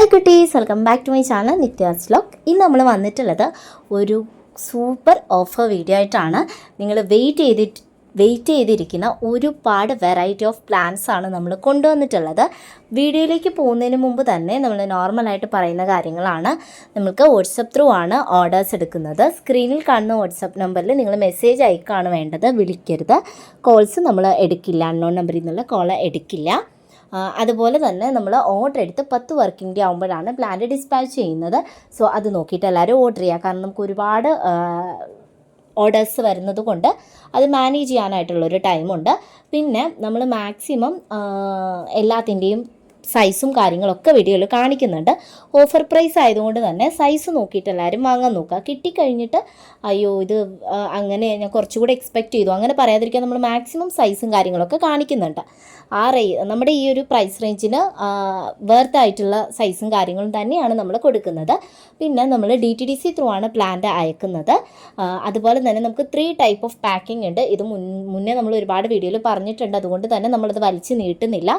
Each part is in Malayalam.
Hi കുട്ടീസ് welcome back to my channel Nithya's lock ഇന്ന് നമ്മൾ വന്നിട്ടുള്ളത് ഒരു സൂപ്പർ ഓഫർ വീഡിയോ ആയിട്ടാണ്. നിങ്ങൾ വെയിറ്റ് ചെയ്തിട്ട് വെയിറ്റ് ചെയ്തിരിക്കുന്ന ഒരുപാട് വെറൈറ്റി ഓഫ് പ്ലാൻസ് ആണ് നമ്മൾ കൊണ്ടുവന്നിട്ടുള്ളത്. വീഡിയോയിലേക്ക് പോകുന്നതിന് മുമ്പ് തന്നെ നമ്മൾ നോർമലായിട്ട് പറയുന്ന കാര്യങ്ങളാണ്. നമുക്ക് വാട്സപ്പ് ത്രൂ ആണ് ഓർഡേഴ്സ് എടുക്കുന്നത്. സ്ക്രീനിൽ കാണുന്ന വാട്സപ്പ് നമ്പറിൽ നിങ്ങൾ മെസ്സേജ് അയക്കുകയാണ് വേണ്ടത്. വിളിക്കരുത്. കോൾസ് നമ്മൾ എടുക്കില്ല. അൺനോൺ നമ്പറിൽ നിന്നുള്ള കോൾ എടുക്കില്ല. അതുപോലെ തന്നെ നമ്മൾ ഓർഡർ എടുത്ത് പത്ത് വർക്കിംഗ് ഡേ ആകുമ്പോഴാണ് പ്ലാന്റ് ഡിസ്പാച്ച് ചെയ്യുന്നത്. സോ അത് നോക്കിയിട്ട് എല്ലാവരും ഓർഡർ ചെയ്യുക. കാരണം നമുക്ക് ഒരുപാട് ഓർഡേഴ്സ് വരുന്നത് കൊണ്ട് അത് മാനേജ് ചെയ്യാനായിട്ടുള്ളൊരു ടൈമുണ്ട് പിന്നെ നമ്മൾ മാക്സിമം എല്ലാത്തിന്റെയും സൈസും കാര്യങ്ങളൊക്കെ വീഡിയോയിൽ കാണിക്കുന്നുണ്ട്. ഓഫർ പ്രൈസ് ആയതുകൊണ്ട് തന്നെ സൈസ് നോക്കിയിട്ട് എല്ലാവരും വാങ്ങാൻ നോക്കുക. കിട്ടിക്കഴിഞ്ഞിട്ട് അയ്യോ ഇത് അങ്ങനെ ഞാൻ കുറച്ചുകൂടെ എക്സ്പെക്റ്റ് ചെയ്തു. അങ്ങനെ പറയാതിരിക്കാൻ നമ്മൾ മാക്സിമം സൈസും കാര്യങ്ങളൊക്കെ കാണിക്കുന്നുണ്ട്. ആ റേ നമ്മുടെ ഈ ഒരു പ്രൈസ് റേഞ്ചിന് വേർത്ത് ആയിട്ടുള്ള സൈസും കാര്യങ്ങളും തന്നെയാണ് നമ്മൾ കൊടുക്കുന്നത്. പിന്നെ നമ്മൾ D T D C through ആണ് പ്ലാന്റ് അയക്കുന്നത്. അതുപോലെ തന്നെ നമുക്ക് ത്രീ ടൈപ്പ് ഓഫ് പാക്കിംഗ് ഉണ്ട്. ഇത് മുൻ മുന്നേ നമ്മൾ ഒരുപാട് വീഡിയോയിൽ പറഞ്ഞിട്ടുണ്ട്. അതുകൊണ്ട് തന്നെ നമ്മളത് വലിച്ചു നീട്ടുന്നില്ല.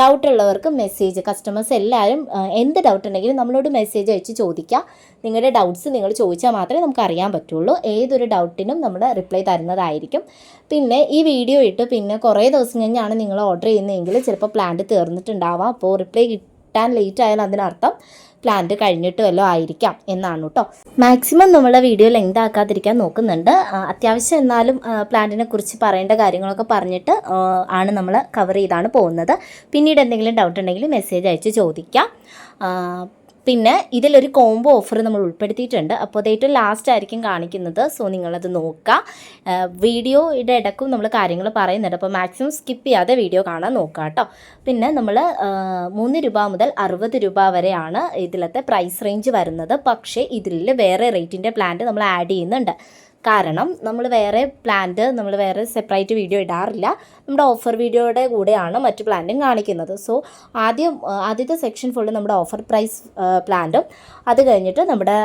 ഡൗട്ട് ഉള്ളവർക്ക് മെസ്സേജ് കസ്റ്റമേഴ്സ് എല്ലാവരും എന്ത് ഡൗട്ട് ഉണ്ടെങ്കിലും നമ്മളോട് മെസ്സേജ് അയച്ച് ചോദിക്കുക നിങ്ങളുടെ ഡൗട്ട്സ് നിങ്ങൾ ചോദിച്ചാൽ മാത്രമേ നമുക്ക് അറിയാൻ പറ്റുള്ളൂ. ഏതൊരു ഡൗട്ടിനും നമ്മൾ റിപ്ലൈ തരുന്നതായിരിക്കും. പിന്നെ ഈ വീഡിയോ ഇട്ട് പിന്നെ കുറേ ദിവസം കഴിഞ്ഞാണ് നിങ്ങൾ ഓർഡർ ചെയ്യുന്നതെങ്കിൽ ചിലപ്പോൾ പ്ലാന്റ് തീർന്നിട്ടുണ്ടാവാം. അപ്പോൾ റിപ്ലൈ കിട്ടാൻ ലേറ്റ് ആയാൽ അതിനർത്ഥം പ്ലാന്റ് കഴിഞ്ഞിട്ട് വല്ലതും ആയിരിക്കാം എന്നാണ് കേട്ടോ മാക്സിമം നമ്മൾ വീഡിയോ ലെങ്ത് ആക്കാതിരിക്കാൻ നോക്കുന്നുണ്ട്. അത്യാവശ്യം എന്നാലും പ്ലാന്റിനെ കുറിച്ച് പറയേണ്ട കാര്യങ്ങളൊക്കെ പറഞ്ഞിട്ട് ആണ് നമ്മൾ കവർ ചെയ്താണ് പോകുന്നത്. പിന്നീട് എന്തെങ്കിലും ഡൗട്ട് ഉണ്ടെങ്കിൽ മെസ്സേജ് അയച്ച് ചോദിക്കാം. പിന്നെ ഇതിലൊരു കോംബോ ഓഫർ നമ്മൾ ഉൾപ്പെടുത്തിയിട്ടുണ്ട്. അപ്പോൾ അത് ഏറ്റവും ലാസ്റ്റ് ആയിരിക്കും കാണിക്കുന്നത്. സോ നിങ്ങളത് നോക്കുക. വീഡിയോയുടെ ഇടക്കും നമ്മൾ കാര്യങ്ങൾ പറയുന്നുണ്ട്. അപ്പോൾ മാക്സിമം സ്കിപ്പ് ചെയ്യാതെ വീഡിയോ കാണാൻ നോക്കുക കേട്ടോ. പിന്നെ നമ്മൾ മൂന്ന് രൂപ മുതൽ അറുപത് രൂപ വരെയാണ് ഇതിലത്തെ പ്രൈസ് റേഞ്ച് വരുന്നത്. പക്ഷേ ഇതിൽ വേറെ റേറ്റിന്റെ പ്ലാന്റ് നമ്മൾ ആഡ് ചെയ്യുന്നുണ്ട്. കാരണം നമ്മൾ വേറെ പ്ലാന്റ് നമ്മൾ വേറെ സെപ്പറേറ്റ് വീഡിയോ ഇടാറില്ല. നമ്മുടെ ഓഫർ വീഡിയോയുടെ കൂടെയാണ് മറ്റു പ്ലാന്റും കാണിക്കുന്നത്. സോ ആദ്യം ആദ്യത്തെ സെക്ഷൻ ഫുള്ള് നമ്മുടെ ഓഫർ പ്രൈസ് പ്ലാന്റും അത് കഴിഞ്ഞിട്ട് നമ്മുടെ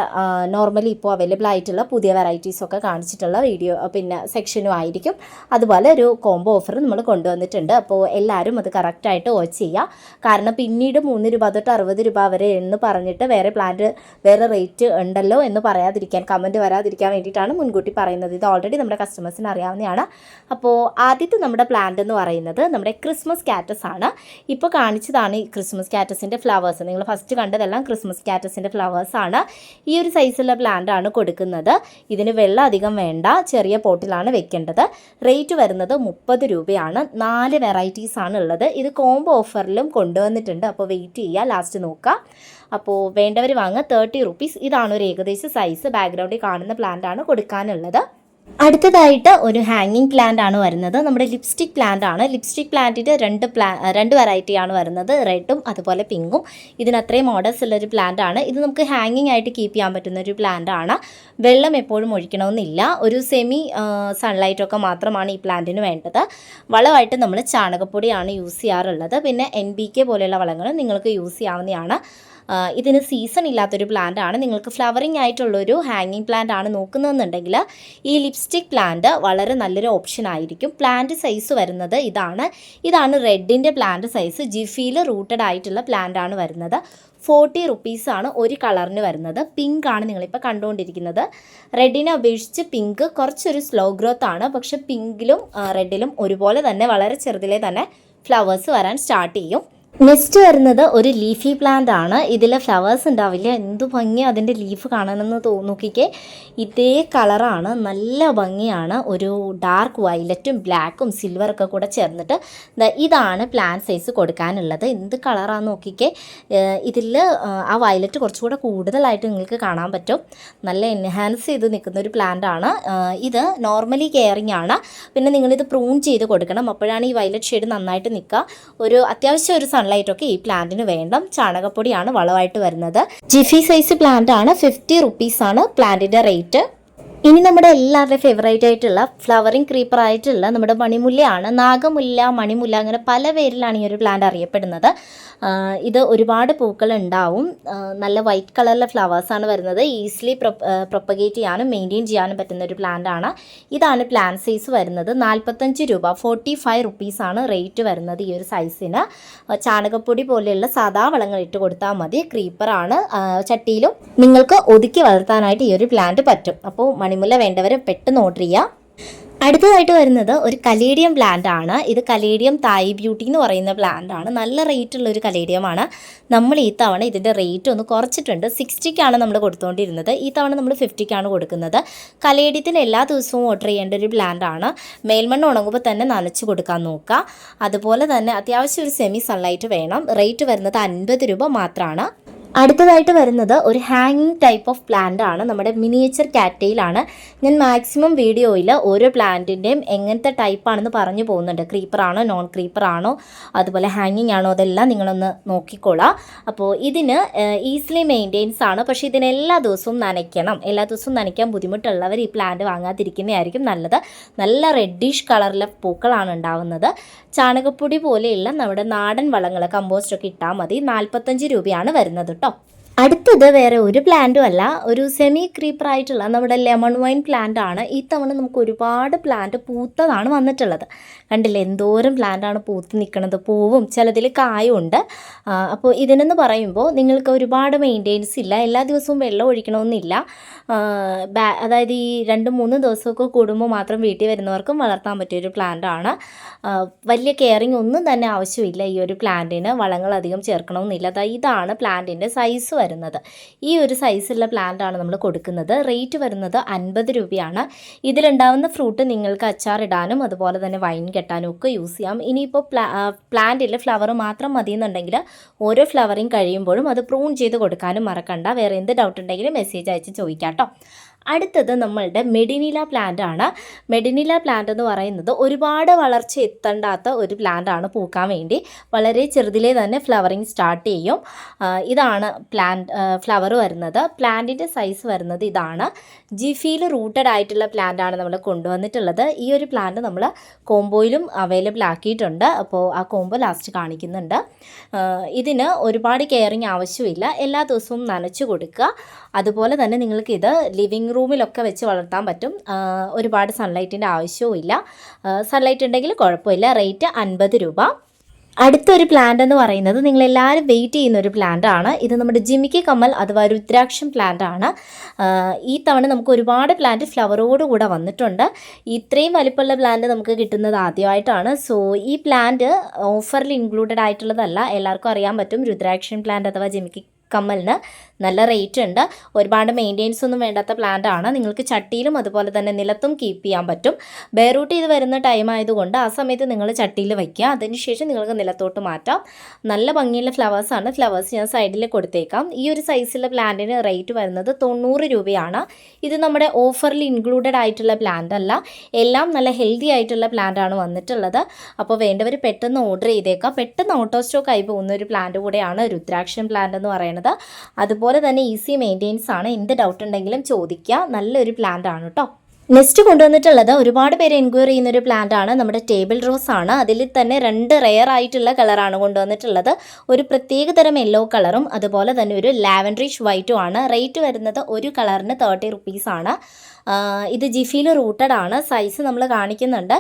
നോർമലി ഇപ്പോൾ അവൈലബിൾ ആയിട്ടുള്ള പുതിയ വെറൈറ്റീസൊക്കെ കാണിച്ചിട്ടുള്ള വീഡിയോ പിന്നെ സെക്ഷനും ആയിരിക്കും. അതുപോലെ ഒരു കോംബോ ഓഫർ നമ്മൾ കൊണ്ടുവന്നിട്ടുണ്ട്. അപ്പോൾ എല്ലാവരും അത് കറക്റ്റായിട്ട് വാച്ച് ചെയ്യുക. കാരണം പിന്നീട് മൂന്ന് രൂപ തൊട്ട് അറുപത് രൂപ വരെ എന്ന് പറഞ്ഞിട്ട് വേറെ പ്ലാന്റ് വേറെ റേറ്റ് ഉണ്ടല്ലോ എന്ന് പറയാതിരിക്കാൻ കമന്റ് വരാതിരിക്കാൻ വേണ്ടിയിട്ടാണ് മുൻകൂട്ടി പറയുന്നത് ഇത് ഓൾറെഡി നമ്മുടെ കസ്റ്റമേഴ്സിന് അറിയാവുന്നതാണ്. അപ്പോൾ ആദ്യത്തെ നമ്മുടെ പ്ലാന്റ് എന്ന് പറയുന്നത് നമ്മുടെ ക്രിസ്മസ് കാറ്റസ് ആണ്. ഇപ്പോൾ കാണിച്ചതാണ് ഈ ക്രിസ്മസ് കാറ്റസിന്റെ ഫ്ലവേഴ്സ് നിങ്ങൾ ഫസ്റ്റ് കണ്ടതെല്ലാം ക്രിസ്മസ് കാറ്റസിന്റെ ഫ്ലവേഴ്സ് ആണ്. ഈ ഒരു സൈസുള്ള പ്ലാന്റ് ആണ് കൊടുക്കുന്നത്. ഇതിന് വെള്ളം അധികം വേണ്ട. ചെറിയ പോട്ടിലാണ് വെക്കേണ്ടത്. റേറ്റ് വരുന്നത് മുപ്പത് രൂപയാണ്. നാല് വെറൈറ്റീസ് ആണ് ഉള്ളത്. ഇത് കോംബോ ഓഫറിലും കൊണ്ടുവന്നിട്ടുണ്ട്. അപ്പോൾ വെയിറ്റ് ചെയ്യുക ലാസ്റ്റ് നോക്കുക അപ്പോൾ വേണ്ടവർ വാങ്ങുക തേർട്ടി റുപ്പീസ് ഇതാണ് ഒരു ഏകദേശം സൈസ് ബാക്ക്ഗ്രൗണ്ടിൽ കാണുന്ന പ്ലാന്റ് ആണ് കൊടുക്കാനുള്ളത്. അടുത്തതായിട്ട് ഒരു ഹാങ്ങിങ് പ്ലാന്റ് ആണ് വരുന്നത്. നമ്മുടെ ലിപ്സ്റ്റിക് പ്ലാന്റ് ആണ്. ലിപ്സ്റ്റിക് പ്ലാന്റിന്റെ രണ്ട് പ്ലാ രണ്ട് വെറൈറ്റി ആണ് വരുന്നത്. റെഡും അതുപോലെ പിങ്കും ഇതിന് അത്രയും മോഡൽസ് ഉള്ളൊരു പ്ലാന്റ് ആണ്. ഇത് നമുക്ക് ഹാങ്ങിങ് ആയിട്ട് കീപ്പ് ചെയ്യാൻ പറ്റുന്ന ഒരു പ്ലാന്റ് ആണ്. വെള്ളം എപ്പോഴും ഒഴിക്കണമെന്നില്ല. ഒരു സെമി സൺലൈറ്റ് ഒക്കെ മാത്രമാണ് ഈ പ്ലാന്റിന് വേണ്ടത്. വളമായിട്ട് നമ്മൾ ചാണകപ്പൊടിയാണ് യൂസ് ചെയ്യാറുള്ളത്. പിന്നെ എൻ ബി കെ പോലെയുള്ള വളങ്ങൾ നിങ്ങൾക്ക് യൂസ് ചെയ്യാവുന്നതാണ്. ഇതിന് സീസൺ ഇല്ലാത്തൊരു പ്ലാന്റ് ആണ്. നിങ്ങൾക്ക് ഫ്ലവറിങ് ആയിട്ടുള്ളൊരു ഹാങ്ങിങ് പ്ലാന്റ് ആണ് നോക്കുന്നതെന്നുണ്ടെങ്കിൽ ഈ ലിപ്സ്റ്റിക് പ്ലാന്റ് വളരെ നല്ലൊരു ഓപ്ഷൻ ആയിരിക്കും. പ്ലാന്റ് സൈസ് വരുന്നത് ഇതാണ്. ഇതാണ് റെഡിന്റെ പ്ലാന്റ് സൈസ് ജിഫിയിൽ റൂട്ടഡ് ആയിട്ടുള്ള പ്ലാന്റ് ആണ് വരുന്നത്. ഫോർട്ടി റുപ്പീസാണ് ഒരു കളറിന് വരുന്നത്. പിങ്ക് ആണ് നിങ്ങളിപ്പോൾ കണ്ടുകൊണ്ടിരിക്കുന്നത്. റെഡിനെ അപേക്ഷിച്ച് പിങ്ക് കുറച്ചൊരു സ്ലോ ഗ്രോത്ത് ആണ്. പക്ഷെ പിങ്കിലും റെഡിലും ഒരുപോലെ തന്നെ വളരെ ചെറുതിലെ തന്നെ ഫ്ലവേഴ്സ് വരാൻ സ്റ്റാർട്ട് ചെയ്യും. നെക്സ്റ്റ് വരുന്നത് ഒരു ലീഫി പ്ലാന്റ് ആണ്. ഇതിൽ ഫ്ലവേഴ്സ് ഉണ്ടാവില്ല. എന്ത് ഭംഗി അതിന്റെ ലീഫ് കാണണമെന്ന് നോക്കിക്കേ. ഇതേ കളറാണ് നല്ല ഭംഗിയാണ്. ഒരു ഡാർക്ക് വയലറ്റും ബ്ലാക്കും സിൽവറൊക്കെ കൂടെ ചേർന്നിട്ട് ഇതാണ് പ്ലാന്റ് സൈസ് കൊടുക്കാനുള്ളത്. എന്ത് കളറാണെന്ന് നോക്കിക്കേ. ഇതിൽ ആ വയലറ്റ് കുറച്ചുകൂടെ കൂടുതലായിട്ട് നിങ്ങൾക്ക് കാണാൻ പറ്റും. നല്ല എൻഹാൻസ് ചെയ്ത് നിൽക്കുന്ന ഒരു പ്ലാന്റ് ആണ്. ഇത് നോർമലി കെയറിങ് ആണ്. പിന്നെ നിങ്ങളിത് പ്രൂൺ ചെയ്ത് കൊടുക്കണം. അപ്പോഴാണ് ഈ വയലറ്റ് ഷെയ്ഡ് നന്നായിട്ട് നിൽക്കുക. ഒരു അത്യാവശ്യം ഒരു സൺലൈറ്റ് ഒക്കെ ഈ പ്ലാന്റിന് വേണം ചാണകപ്പൊടിയാണ് വളമായിട്ട് വരുന്നത്. ജിഫി സൈസ് പ്ലാന്റ് ആണ് ഫിഫ്റ്റി റുപ്പീസ് ആണ് പ്ലാന്റിന്റെ റേറ്റ് ഇനി നമ്മുടെ എല്ലാവരുടെയും ഫേവറേറ്റ് ആയിട്ടുള്ള ഫ്ലവറിങ് ക്രീപ്പർ ആയിട്ടുള്ള നമ്മുടെ മണിമുല്ലയാണ് നാഗമുല്ല മണിമുല്ല അങ്ങനെ പല പേരിലാണ് ഈ ഒരു പ്ലാന്റ് അറിയപ്പെടുന്നത്. ഇത് ഒരുപാട് പൂക്കൾ ഉണ്ടാവും. നല്ല വൈറ്റ് കളറിലെ ഫ്ലവേഴ്സാണ് വരുന്നത്. ഈസിലി പ്രൊപ്പഗേറ്റ് ചെയ്യാനും മെയിന്റെയിൻ ചെയ്യാനും പറ്റുന്ന ഒരു പ്ലാന്റ് ആണ്. ഇതാണ് പ്ലാന്റ് സൈസ് വരുന്നത്. നാൽപ്പത്തഞ്ച് രൂപ ഫോർട്ടി ഫൈവ് റുപ്പീസാണ് റേറ്റ് വരുന്നത് ഈ ഒരു സൈസിന് ചാണകപ്പൊടി പോലെയുള്ള സാധാ വളങ്ങൾ ഇട്ട് കൊടുത്താൽ മതി. ക്രീപ്പറാണ് ചട്ടിയിലും നിങ്ങൾക്ക് ഒതുക്കി വളർത്താനായിട്ട് ഈ ഒരു പ്ലാന്റ് പറ്റും. അപ്പോൾ മണിമുല്ല വേണ്ടവർ പെട്ടെന്ന് ഓർഡർ ചെയ്യുക അടുത്തതായിട്ട് വരുന്നത് ഒരു കലേഡിയം പ്ലാന്റ് ആണ്. ഇത് കലേഡിയം തായ് ബ്യൂട്ടി എന്ന് പറയുന്ന പ്ലാന്റ് ആണ്. നല്ല റേറ്റ് ഉള്ള ഒരു കലേഡിയമാണ് നമ്മൾ ഈ തവണ ഇതിന്റെ റേറ്റ് ഒന്ന് കുറച്ചിട്ടുണ്ട്. സിക്സ്റ്റിക്കാണ് നമ്മൾ കൊടുത്തുകൊണ്ടിരുന്നത് ഈ തവണ നമ്മൾ ഫിഫ്റ്റിക്കാണ് കൊടുക്കുന്നത്. കലേഡിയത്തിന് എല്ലാ ദിവസവും ഓർഡർ ചെയ്യേണ്ട ഒരു പ്ലാന്റ് ആണ്. മേൽമണ്ണ് ഉണങ്ങുമ്പോൾ തന്നെ നനച്ച് കൊടുക്കാൻ നോക്കുക. അതുപോലെ തന്നെ അത്യാവശ്യം ഒരു സെമി സൺലൈറ്റ് വേണം. റേറ്റ് വരുന്നത് അൻപത് രൂപ മാത്രമാണ്. അടുത്തതായിട്ട് വരുന്നത് ഒരു ഹാങ്ങിങ് ടൈപ്പ് ഓഫ് പ്ലാന്റ് ആണ്. നമ്മുടെ മിനിയേച്ചർ കാറ്റയിലാണ് ഞാൻ മാക്സിമം വീഡിയോയിൽ ഓരോ പ്ലാന്റിന്റെയും എങ്ങനത്തെ ടൈപ്പാണെന്ന് പറഞ്ഞു പോകുന്നുണ്ട്. ക്രീപ്പറാണോ നോൺ ക്രീപ്പറാണോ അതുപോലെ ഹാങ്ങിങ് ആണോ അതെല്ലാം നിങ്ങളൊന്ന് നോക്കിക്കോളാം. അപ്പോൾ ഇതിന് ഈസിലി മെയിന്റെയിൻസ് ആണ്. പക്ഷേ ഇതിന് എല്ലാ ദിവസവും നനയ്ക്കണം. എല്ലാ ദിവസവും നനയ്ക്കാൻ ബുദ്ധിമുട്ടുള്ളവർ ഈ പ്ലാന്റ് വാങ്ങാതിരിക്കുന്നതായിരിക്കും നല്ലത്. നല്ല റെഡിഷ് കളറിലെ പൂക്കളാണ് ഉണ്ടാവുന്നത്. ചാണകപ്പൊടി പോലെയുള്ള നമ്മുടെ നാടൻ വളങ്ങൾ കമ്പോസ്റ്റൊക്കെ ഇട്ടാൽ മതി. നാൽപ്പത്തഞ്ച് രൂപയാണ് വരുന്നത് അടുത്തത് വേറെ ഒരു പ്ലാന്റും അല്ല ഒരു സെമി ക്രീപ്പർ ആയിട്ടുള്ള നമ്മുടെ ലെമൺ വൈൻ പ്ലാന്റ് ആണ്. ഈ തവണ നമുക്ക് ഒരുപാട് പ്ലാന്റ് പൂത്തതാണ് വന്നിട്ടുള്ളത്. കണ്ടില്ലേ എന്തോരം പ്ലാന്റാണ് പൂത്ത് നിൽക്കുന്നത് പൂവും ചിലതിൽ കായും ഉണ്ട്. അപ്പോൾ ഇതിനെന്ന് പറയുമ്പോൾ നിങ്ങൾക്ക് ഒരുപാട് മെയിന്റെയിൻസ് ഇല്ല എല്ലാ ദിവസവും വെള്ളം ഒഴിക്കണമെന്നില്ല. അതായത് ഈ രണ്ട് മൂന്ന് ദിവസമൊക്കെ കൂടുമ്പോൾ മാത്രം വീട്ടിൽ വരുന്നവർക്കും വളർത്താൻ പറ്റിയ ഒരു പ്ലാന്റ് ആണ്. വലിയ കെയറിങ് ഒന്നും തന്നെ ആവശ്യമില്ല ഈ ഒരു പ്ലാന്റിന് വളങ്ങൾ അധികം ചേർക്കണമെന്നില്ല. അതായത് ഇതാണ് പ്ലാന്റിന്റെ സൈസ് വരുന്നത്. ഈ ഒരു സൈസുള്ള പ്ലാന്റാണ് നമ്മൾ കൊടുക്കുന്നത്. റേറ്റ് വരുന്നത് അൻപത് രൂപയാണ്. ഇതിലുണ്ടാവുന്ന ഫ്രൂട്ട് നിങ്ങൾക്ക് അച്ചാറിടാനും അതുപോലെ തന്നെ വൈൻ കെട്ടാനും ഒക്കെ യൂസ് ചെയ്യാം. ഇനിയിപ്പോൾ പ്ലാ പ്ലാന്റിൽ ഫ്ലവർ മാത്രം മതിയെന്നുണ്ടെങ്കിൽ ഓരോ ഫ്ലവറിങ് കഴിയുമ്പോഴും അത് പ്രൂൺ ചെയ്ത് കൊടുക്കാനും മറക്കണ്ട. വേറെ എന്ത് ഡൗട്ട് ഉണ്ടെങ്കിലും മെസ്സേജ് അയച്ച് ചോദിക്കാം. കേട്ടോ. അടുത്തത് നമ്മളുടെ മെഡിനില പ്ലാന്റ് ആണ്. മെഡിനില പ്ലാന്റ് എന്ന് പറയുന്നത് ഒരുപാട് വളർച്ച എത്തണ്ടാത്ത ഒരു പ്ലാന്റ് ആണ് പൂക്കാൻ വേണ്ടി. വളരെ ചെറുതിലേ തന്നെ ഫ്ലവറിങ് സ്റ്റാർട്ട് ചെയ്യും. ഇതാണ് പ്ലാന്റ് ഫ്ലവർ വരുന്നത്. പ്ലാന്റിന്റെ സൈസ് വരുന്നത് ഇതാണ്. ജിഫിയിൽ റൂട്ടഡ് ആയിട്ടുള്ള പ്ലാന്റ് ആണ് നമ്മൾ കൊണ്ടുവന്നിട്ടുള്ളത്. ഈ ഒരു പ്ലാന്റ് നമ്മൾ കോംബോയിലും അവൈലബിൾ ആക്കിയിട്ടുണ്ട്. അപ്പോൾ ആ കോംബോ ലാസ്റ്റ് കാണിക്കുന്നുണ്ട്. ഇതിന് ഒരുപാട് കെയറിങ് ആവശ്യമില്ല. എല്ലാ ദിവസവും നനച്ചു കൊടുക്കുക. അതുപോലെ തന്നെ നിങ്ങൾക്ക് ഇത് ലിവിങ് റൂമിലൊക്കെ വെച്ച് വളർത്താൻ പറ്റും. ഒരുപാട് സൺലൈറ്റിന്റെ ആവശ്യവും ഇല്ല. സൺലൈറ്റ് ഉണ്ടെങ്കിൽ കുഴപ്പമില്ല. റേറ്റ് അൻപത് രൂപ. അടുത്തൊരു പ്ലാന്റ് എന്ന് പറയുന്നത് നിങ്ങൾ എല്ലാവരും വെയിറ്റ് ചെയ്യുന്ന ഒരു പ്ലാന്റ് ആണ്. ഇത് നമ്മുടെ ജിമിക്കി കമ്മൽ അഥവാ രുദ്രാക്ഷം പ്ലാന്റ് ആണ്. ഈ തവണ നമുക്ക് ഒരുപാട് പ്ലാന്റ് ഫ്ലവറോട് കൂടെ വന്നിട്ടുണ്ട്. ഇത്രയും വലിപ്പമുള്ള പ്ലാന്റ് നമുക്ക് കിട്ടുന്നത് ആദ്യമായിട്ടാണ്. സോ ഈ പ്ലാന്റ് ഓഫറിൽ ഇൻക്ലൂഡഡ് ആയിട്ടുള്ളതല്ല. എല്ലാവർക്കും അറിയാൻ പറ്റും. രുദ്രാക്ഷൻ പ്ലാന്റ് അഥവാ ജിമിക്കി കമ്മലിന് നല്ല റേറ്റ് ഉണ്ട്. ഒരുപാട് മെയിന്റെയിൻസ് ഒന്നും വേണ്ടാത്ത പ്ലാന്റ് ആണ്. നിങ്ങൾക്ക് ചട്ടിയിലും അതുപോലെ തന്നെ നിലത്തും കീപ്പ് ചെയ്യാൻ പറ്റും. ബെയറൂട്ട് ചെയ്ത് വരുന്ന ടൈം ആയതുകൊണ്ട് ആ സമയത്ത് നിങ്ങൾ ചട്ടിയിൽ വയ്ക്കുക. അതിനുശേഷം നിങ്ങൾക്ക് നിലത്തോട്ട് മാറ്റാം. നല്ല ഭംഗിയുള്ള ഫ്ലവേഴ്സാണ് ഫ്ലവേഴ്സ് ഞാൻ സൈഡിൽ കൊടുത്തേക്കാം. ഈ ഒരു സൈസിലുള്ള പ്ലാന്റിന് റേറ്റ് വരുന്നത് തൊണ്ണൂറ് രൂപയാണ്. ഇത് നമ്മുടെ ഓഫറിൽ ഇൻക്ലൂഡഡ് ആയിട്ടുള്ള പ്ലാന്റ് അല്ല. എല്ലാം നല്ല ഹെൽത്തി ആയിട്ടുള്ള പ്ലാന്റ് ആണ് വന്നിട്ടുള്ളത്. അപ്പോൾ വേണ്ടവർ പെട്ടെന്ന് ഓർഡർ ചെയ്തേക്കാം. പെട്ടെന്ന് ഓട്ടോ സ്റ്റോക്ക് ആയി പോകുന്ന ഒരു പ്ലാന്റ് കൂടെയാണ് രുദ്രാക്ഷൻ പ്ലാന്റ് എന്ന് പറയുന്നത്. അതുപോലെ തന്നെ ഈസി മെയിന്റെയിൻസ് ആണ്. എന്ത് ഡൗട്ട് ഉണ്ടെങ്കിലും ചോദിക്കുക. നല്ലൊരു പ്ലാന്റ് ആണ് കേട്ടോ നെക്സ്റ്റ് കൊണ്ടുവന്നിട്ടുള്ളത് ഒരുപാട് പേര് എൻക്വയറി ചെയ്യുന്ന ഒരു പ്ലാന്റ് ആണ്. നമ്മുടെ ടേബിൾ റോസ് ആണ്. അതിൽ തന്നെ രണ്ട് റെയർ ആയിട്ടുള്ള കളറാണ് കൊണ്ടുവന്നിട്ടുള്ളത്. ഒരു പ്രത്യേക തരം യെല്ലോ കളറും അതുപോലെ തന്നെ ഒരു ലാവൻഡറിഷ് വൈറ്റും ആണ്. റേറ്റ് വരുന്നത് ഒരു കളറിന് തേർട്ടി റുപ്പീസ് ആണ്. ഇത് ജിഫിയിൽ റൂട്ടഡ് ആണ്. സൈസ് നമ്മൾ കാണിക്കുന്നുണ്ട്.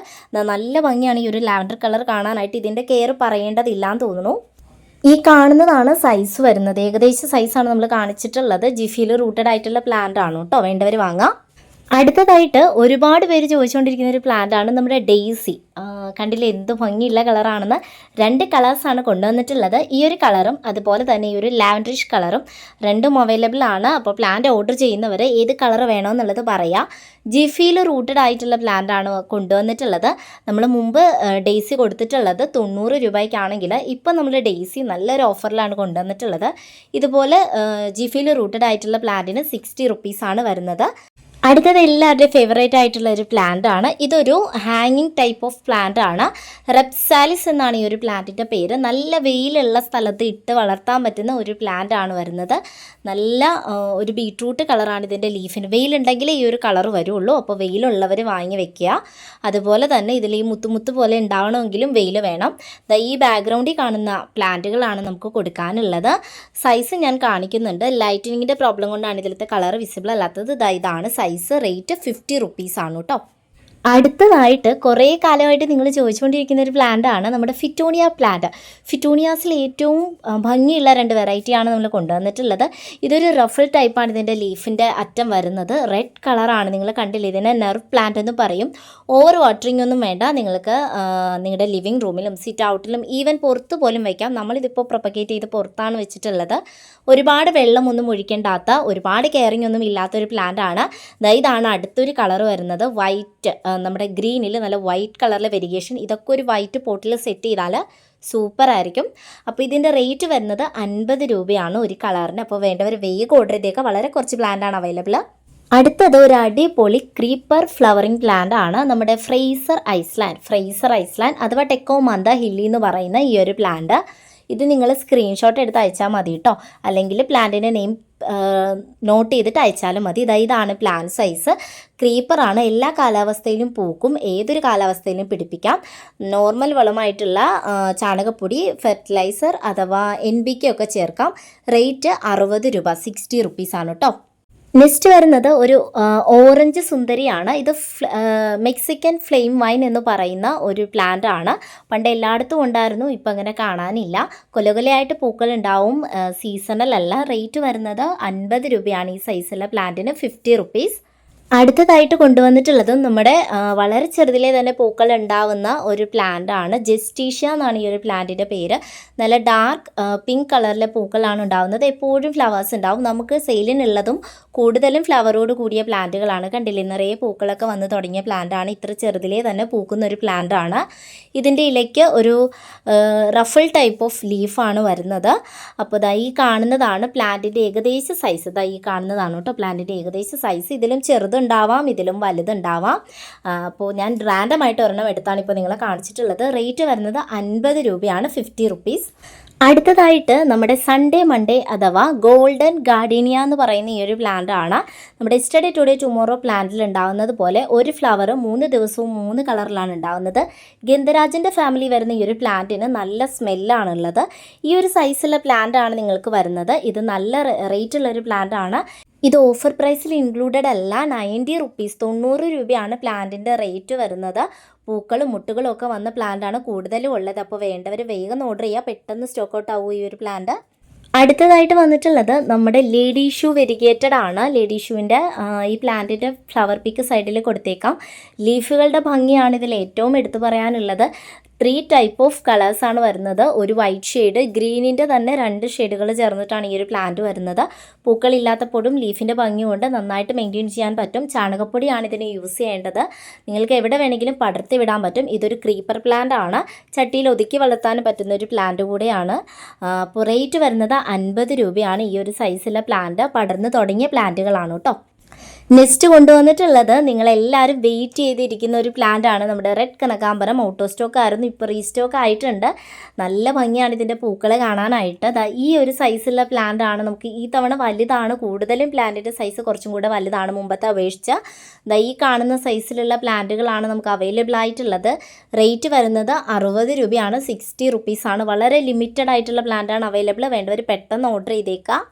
നല്ല ഭംഗിയാണ് ഈ ഒരു ലാവൻഡർ കളർ കാണാനായിട്ട് ഇതിന്റെ കെയർ പറയേണ്ടതില്ലാന്ന് തോന്നുന്നു. ഈ കാണുന്നതാണ് സൈസ് വരുന്നത്. ഏകദേശം സൈസാണ് നമ്മൾ കാണിച്ചിട്ടുള്ളത്. ജിഫിയിൽ റൂട്ടഡ് ആയിട്ടുള്ള പ്ലാന്റ് ആണ് കേട്ടോ. വേണ്ടവർ വാങ്ങാം. അടുത്തതായിട്ട് ഒരുപാട് പേര് ചോദിച്ചുകൊണ്ടിരിക്കുന്ന ഒരു പ്ലാന്റ് ആണ് നമ്മുടെ ഡെയ്സി കണ്ടില്ല? എന്ത് ഭംഗിയുള്ള കളറാണെന്ന് രണ്ട് കളേഴ്സാണ് കൊണ്ടുവന്നിട്ടുള്ളത്. ഈ ഒരു കളറും അതുപോലെ തന്നെ ഈ ഒരു ലാവൻഡറിഷ് കളറും രണ്ടും അവൈലബിൾ ആണ്. അപ്പോൾ പ്ലാന്റ് ഓർഡർ ചെയ്യുന്നവർ ഏത് കളർ വേണമെന്നുള്ളത് പറയാം. ജിഫിയിൽ റൂട്ടഡ് ആയിട്ടുള്ള പ്ലാന്റ് ആണ് കൊണ്ടുവന്നിട്ടുള്ളത്. നമ്മൾ മുമ്പ് ഡെയ്സി കൊടുത്തിട്ടുള്ളത് തൊണ്ണൂറ് രൂപയ്ക്കാണെങ്കിൽ ഇപ്പം നമ്മൾ ഡെയ്സി നല്ലൊരു ഓഫറിലാണ് കൊണ്ടുവന്നിട്ടുള്ളത്. ഇതുപോലെ ജിഫിയിൽ റൂട്ടഡ് ആയിട്ടുള്ള പ്ലാന്റിന് സിക്സ്റ്റി റുപ്പീസാണ് വരുന്നത്. അടുത്തത് എല്ലാവരുടെയും ഫേവറേറ്റ് ആയിട്ടുള്ള ഒരു പ്ലാന്റ് ആണ്. ഇതൊരു ഹാങ്ങിങ് ടൈപ്പ് ഓഫ് പ്ലാന്റ് ആണ്. റെപ്സാലിസ് എന്നാണ് ഈ ഒരു പ്ലാന്റിന്റെ പേര്. നല്ല വെയിലുള്ള സ്ഥലത്ത് ഇട്ട് വളർത്താൻ പറ്റുന്ന ഒരു പ്ലാന്റ് ആണ് വരുന്നത്. നല്ല ഒരു ബീട്രൂട്ട് കളറാണ് ഇതിന്റെ ലീഫിന് വെയിലുണ്ടെങ്കിൽ ഈ ഒരു കളർ വരുള്ളൂ. അപ്പോൾ വെയിലുള്ളവർ വാങ്ങി വെക്കുക. അതുപോലെ തന്നെ ഇതിൽ ഈ മുത്തുമുത്ത് പോലെ ഉണ്ടാവണമെങ്കിലും വെയിൽ വേണം. ഈ ബാക്ക്ഗ്രൗണ്ടിൽ കാണുന്ന പ്ലാന്റുകളാണ് നമുക്ക് കൊടുക്കാനുള്ളത്. സൈസ് ഞാൻ കാണിക്കുന്നുണ്ട്. ലൈറ്റിനിങ്ങിന്റെ പ്രോബ്ലം കൊണ്ടാണ് ഇതിലത്തെ കളർ വിസിബിൾ അല്ലാത്തത്. ഇതാണ് സൈസ് റേറ്റ് ഫിഫ്റ്റി റുപ്പീസ് ആണ് കേട്ടോ അടുത്തതായിട്ട് കുറേ കാലമായിട്ട് നിങ്ങൾ ചോദിച്ചുകൊണ്ടിരിക്കുന്ന ഒരു പ്ലാന്റ് ആണ് നമ്മുടെ ഫിറ്റോണിയ പ്ലാന്റ് ഫിറ്റോണിയാസിൽ ഏറ്റവും ഭംഗിയുള്ള രണ്ട് വെറൈറ്റിയാണ് നമ്മൾ കൊണ്ടുവന്നിട്ടുള്ളത്. ഇതൊരു റഫിൾ ടൈപ്പാണ് ഇതിന്റെ ലീഫിന്റെ അറ്റം വരുന്നത്. റെഡ് കളറാണ് നിങ്ങൾ കണ്ടില്ല? ഇതിനെ നെർവ് പ്ലാന്റ് എന്ന് പറയും. ഓവർ വാട്ടറിംഗ് ഒന്നും വേണ്ട. നിങ്ങൾക്ക് നിങ്ങളുടെ ലിവിങ് റൂമിലും സിറ്റ് ഔട്ടിലും ഈവൻ പുറത്ത് പോലും വയ്ക്കാം. നമ്മളിതിപ്പോൾ പ്രൊപ്പഗേറ്റ് ചെയ്ത് പുറത്താണ് വെച്ചിട്ടുള്ളത്. ഒരുപാട് വെള്ളമൊന്നും ഒഴിക്കേണ്ടാത്ത ഒരുപാട് കെയറിംഗ് ഒന്നും ഇല്ലാത്തൊരു പ്ലാന്റ് ആണ്. ഇതാണ് അടുത്തൊരു കളർ വരുന്നത്. വൈറ്റ് നമ്മുടെ ഗ്രീനിൽ നല്ല വൈറ്റ് കളറിലെ വെരിഗേഷൻ. ഇതൊക്കെ ഒരു വൈറ്റ് പോട്ടിൽ സെറ്റ് ചെയ്താൽ സൂപ്പർ ആയിരിക്കും അപ്പോൾ ഇതിന്റെ റേറ്റ് വരുന്നത് അൻപത് രൂപയാണ് ഒരു കളറിന്. അപ്പോൾ വേണ്ടവർ വേഗം ഓർഡർ ചെയ്തേക്കുക വളരെ കുറച്ച് പ്ലാന്റാണ് അവൈലബിൾ അടുത്തത് ഒരു അടിപൊളി ക്രീപ്പർ ഫ്ലവറിംഗ് പ്ലാന്റ് ആണ്. നമ്മുടെ ഫ്രേസർ ഐസ്ലാൻഡ് ഫ്രേസർ ഐസ്ലാൻഡ് അഥവാ ടെക്കോ ടെക്കോമന്ത ഹില്ലി എന്ന് പറയുന്ന ഈ ഒരു പ്ലാന്റ് ഇത് നിങ്ങൾ സ്ക്രീൻഷോട്ട് എടുത്ത് അയച്ചാൽ മതി കേട്ടോ അല്ലെങ്കിൽ പ്ലാന്റിന്റെ നെയിം നോട്ട് ചെയ്തിട്ട് അയച്ചാലും മതി. ഇതാ ഇതാണ് പ്ലാൻ സൈസ് ക്രീപ്പറാണ് എല്ലാ കാലാവസ്ഥയിലും പൂക്കും. ഏതൊരു കാലാവസ്ഥയിലും പിടിപ്പിക്കാം. നോർമൽ വളമായിട്ടുള്ള ചാണകപ്പൊടി ഫെർട്ടിലൈസർ അഥവാ എൻ ബി കെ ഒക്കെ ചേർക്കാം. റേറ്റ് അറുപത് രൂപ സിക്സ്റ്റി റുപ്പീസാണ് കേട്ടോ നെക്സ്റ്റ് വരുന്നത് ഒരു ഓറഞ്ച് സുന്ദരിയാണ്. ഇത് മെക്സിക്കൻ ഫ്ലെയിം വൈൻ എന്ന് പറയുന്ന ഒരു പ്ലാന്റ് ആണ്. പണ്ട് എല്ലായിടത്തും ഉണ്ടായിരുന്നു ഇപ്പം അങ്ങനെ കാണാനില്ല. കൊലകൊലയായിട്ട് പൂക്കൾ ഉണ്ടാവും സീസണൽ അല്ല. റേറ്റ് വരുന്നത് അൻപത് രൂപയാണ് ഈ സൈസുള്ള പ്ലാന്റിന് ഫിഫ്റ്റി റുപ്പീസ് അടുത്തതായിട്ട് കൊണ്ടുവന്നിട്ടുള്ളതും നമ്മുടെ വളരെ ചെറുതിലേ തന്നെ പൂക്കൾ ഉണ്ടാവുന്ന ഒരു പ്ലാന്റ് ആണ്. ജസ്റ്റീഷ്യ എന്നാണ് ഈ ഒരു പ്ലാന്റിന്റെ പേര്. നല്ല ഡാർക്ക് പിങ്ക് കളറിലെ പൂക്കളാണ് ഉണ്ടാവുന്നത്. എപ്പോഴും ഫ്ലവേഴ്സ് ഉണ്ടാവും. നമുക്ക് സെയിലിനുള്ളതും കൂടുതലും ഫ്ലവറോട് കൂടിയ പ്ലാന്റുകളാണ് കണ്ടില്ലേ നിറയെ പൂക്കളൊക്കെ വന്ന് തുടങ്ങിയ പ്ലാന്റാണ് ഇത്ര ചെറുതിലേ തന്നെ പൂക്കുന്ന ഒരു പ്ലാന്റാണ് ഇതിന്റെ ഇലയ്ക്ക് ഒരു റഫിൾ ടൈപ്പ് ഓഫ് ലീഫാണ് വരുന്നത്. അപ്പോൾ ദാ ഈ കാണുന്നതാണ് പ്ലാന്റിന്റെ ഏകദേശ സൈസ് ദാ ഈ കാണുന്നതാണ് കേട്ടോ പ്ലാന്റിന്റെ ഏകദേശ സൈസ് ഇതിലും ചെറുതുണ്ടാവാം ഇതിലും വലുതുണ്ടാവാം. അപ്പോൾ ഞാൻ റാൻഡമായിട്ട് ഒരെണ്ണം എടുത്താണ് ഇപ്പോൾ നിങ്ങളെ കാണിച്ചിട്ടുള്ളത്. റേറ്റ് വരുന്നത് അൻപത് രൂപയാണ് ഫിഫ്റ്റി റുപ്പീസ് അടുത്തതായിട്ട് നമ്മുടെ സൺഡേ മൺഡേ അഥവാ ഗോൾഡൻ ഗാർഡീനിയ എന്ന് പറയുന്ന ഈ ഒരു പ്ലാന്റ് ആണ്. നമ്മുടെ സ്റ്റഡി ടുഡേ ടുമോറോ പ്ലാന്റിൽ ഉണ്ടാവുന്നത് പോലെ ഒരു ഫ്ലവർ മൂന്ന് ദിവസവും മൂന്ന് കളറിലാണ് ഉണ്ടാവുന്നത്. ഗന്ധരാജന്റെ ഫാമിലി വരുന്ന ഈ ഒരു പ്ലാന്റിന് നല്ല സ്മെല്ലാണ് ഉള്ളത് ഈ ഒരു സൈസുള്ള പ്ലാന്റ് ആണ് നിങ്ങൾക്ക് വരുന്നത്. ഇത് നല്ല റേറ്റ് ഉള്ള ഒരു പ്ലാന്റ് ആണ്. ഇത് ഓഫർ പ്രൈസിൽ ഇൻക്ലൂഡഡ് അല്ല. നയന്റി റുപ്പീസ് തൊണ്ണൂറ് രൂപയാണ് പ്ലാന്റിന്റെ റേറ്റ് വരുന്നത്. പൂക്കളും മുട്ടുകളും ഒക്കെ വന്ന പ്ലാന്റാണ് കൂടുതലും ഉള്ളത്. അപ്പോൾ വേണ്ടവർ വേഗം ഓർഡർ ചെയ്യുക. പെട്ടെന്ന് സ്റ്റോക്ക് ഔട്ട് ആവും ഈ ഒരു പ്ലാന്റ് അടുത്തതായിട്ട് വന്നിട്ടുള്ളത് നമ്മുടെ ലേഡി ഷൂ വെരിഗേറ്റഡ് ആണ്. ലേഡി ഷൂവിന്റെ ഈ പ്ലാന്റിന്റെ ഫ്ലവർ പിക്ക് സൈഡിൽ കൊടുത്തേക്കാം. ലീഫുകളുടെ ഭംഗിയാണ് ഇതിൽ ഏറ്റവും എടുത്തു പറയാനുള്ളത്. ത്രീ ടൈപ്പ് ഓഫ് കളേഴ്സാണ് വരുന്നത്. ഒരു വൈറ്റ് ഷെയ്ഡ് ഗ്രീനിന്റെ തന്നെ രണ്ട് ഷെയ്ഡുകൾ ചേർന്നിട്ടാണ് ഈ ഒരു പ്ലാന്റ് വരുന്നത്. പൂക്കളില്ലാത്തപ്പോഴും ലീഫിന്റെ ഭംഗി കൊണ്ട് നന്നായിട്ട് മെയിന്റെയിൻ ചെയ്യാൻ പറ്റും. ചാണകപ്പൊടിയാണ് ഇതിന് യൂസ് ചെയ്യേണ്ടത്. നിങ്ങൾക്ക് എവിടെ വേണമെങ്കിലും പടർത്തി വിടാൻ പറ്റും. ഇതൊരു ക്രീപ്പർ പ്ലാന്റ് ആണ്. ചട്ടിയിൽ ഒതുക്കി വളർത്താൻ പറ്റുന്ന ഒരു പ്ലാന്റ് കൂടെയാണ്. അപ്പോൾ റേറ്റ് വരുന്നത് അൻപത് രൂപയാണ് ഈ ഒരു സൈസിലെ പ്ലാന്റ് പടർന്ന് തുടങ്ങിയ പ്ലാന്റുകളാണ് കേട്ടോ. നെക്സ്റ്റ് കൊണ്ടുവന്നിട്ടുള്ളത് നിങ്ങളെല്ലാവരും വെയിറ്റ് ചെയ്തിരിക്കുന്ന ഒരു പ്ലാന്റ് ആണ്. നമ്മുടെ റെഡ് കനകാമ്പരം ഓട്ടോ സ്റ്റോക്ക് ആയിരുന്നു. ഇപ്പോൾ റീസ്റ്റോക്ക് ആയിട്ടുണ്ട്. നല്ല ഭംഗിയാണ് ഇതിന്റെ പൂക്കളെ കാണാനായിട്ട്. ഈ ഒരു സൈസുള്ള പ്ലാന്റ് ആണ്. നമുക്ക് ഈ തവണ വലുതാണ്. കൂടുതലും പ്ലാന്റിന്റെ സൈസ് കുറച്ചും കൂടെ വലുതാണ് മുമ്പത്തെ അപേക്ഷിച്ച്. ദാ ഈ കാണുന്ന സൈസിലുള്ള പ്ലാന്റുകളാണ് നമുക്ക് അവൈലബിൾ ആയിട്ടുള്ളത്. റേറ്റ് വരുന്നത് അറുപത് രൂപയാണ്. സിക്സ്റ്റി റുപ്പീസാണ് വളരെ ലിമിറ്റഡ് ആയിട്ടുള്ള പ്ലാന്റാണ് അവൈലബിൾ വേണ്ടവർ പെട്ടെന്ന് ഓർഡർ ചെയ്തേക്കാം.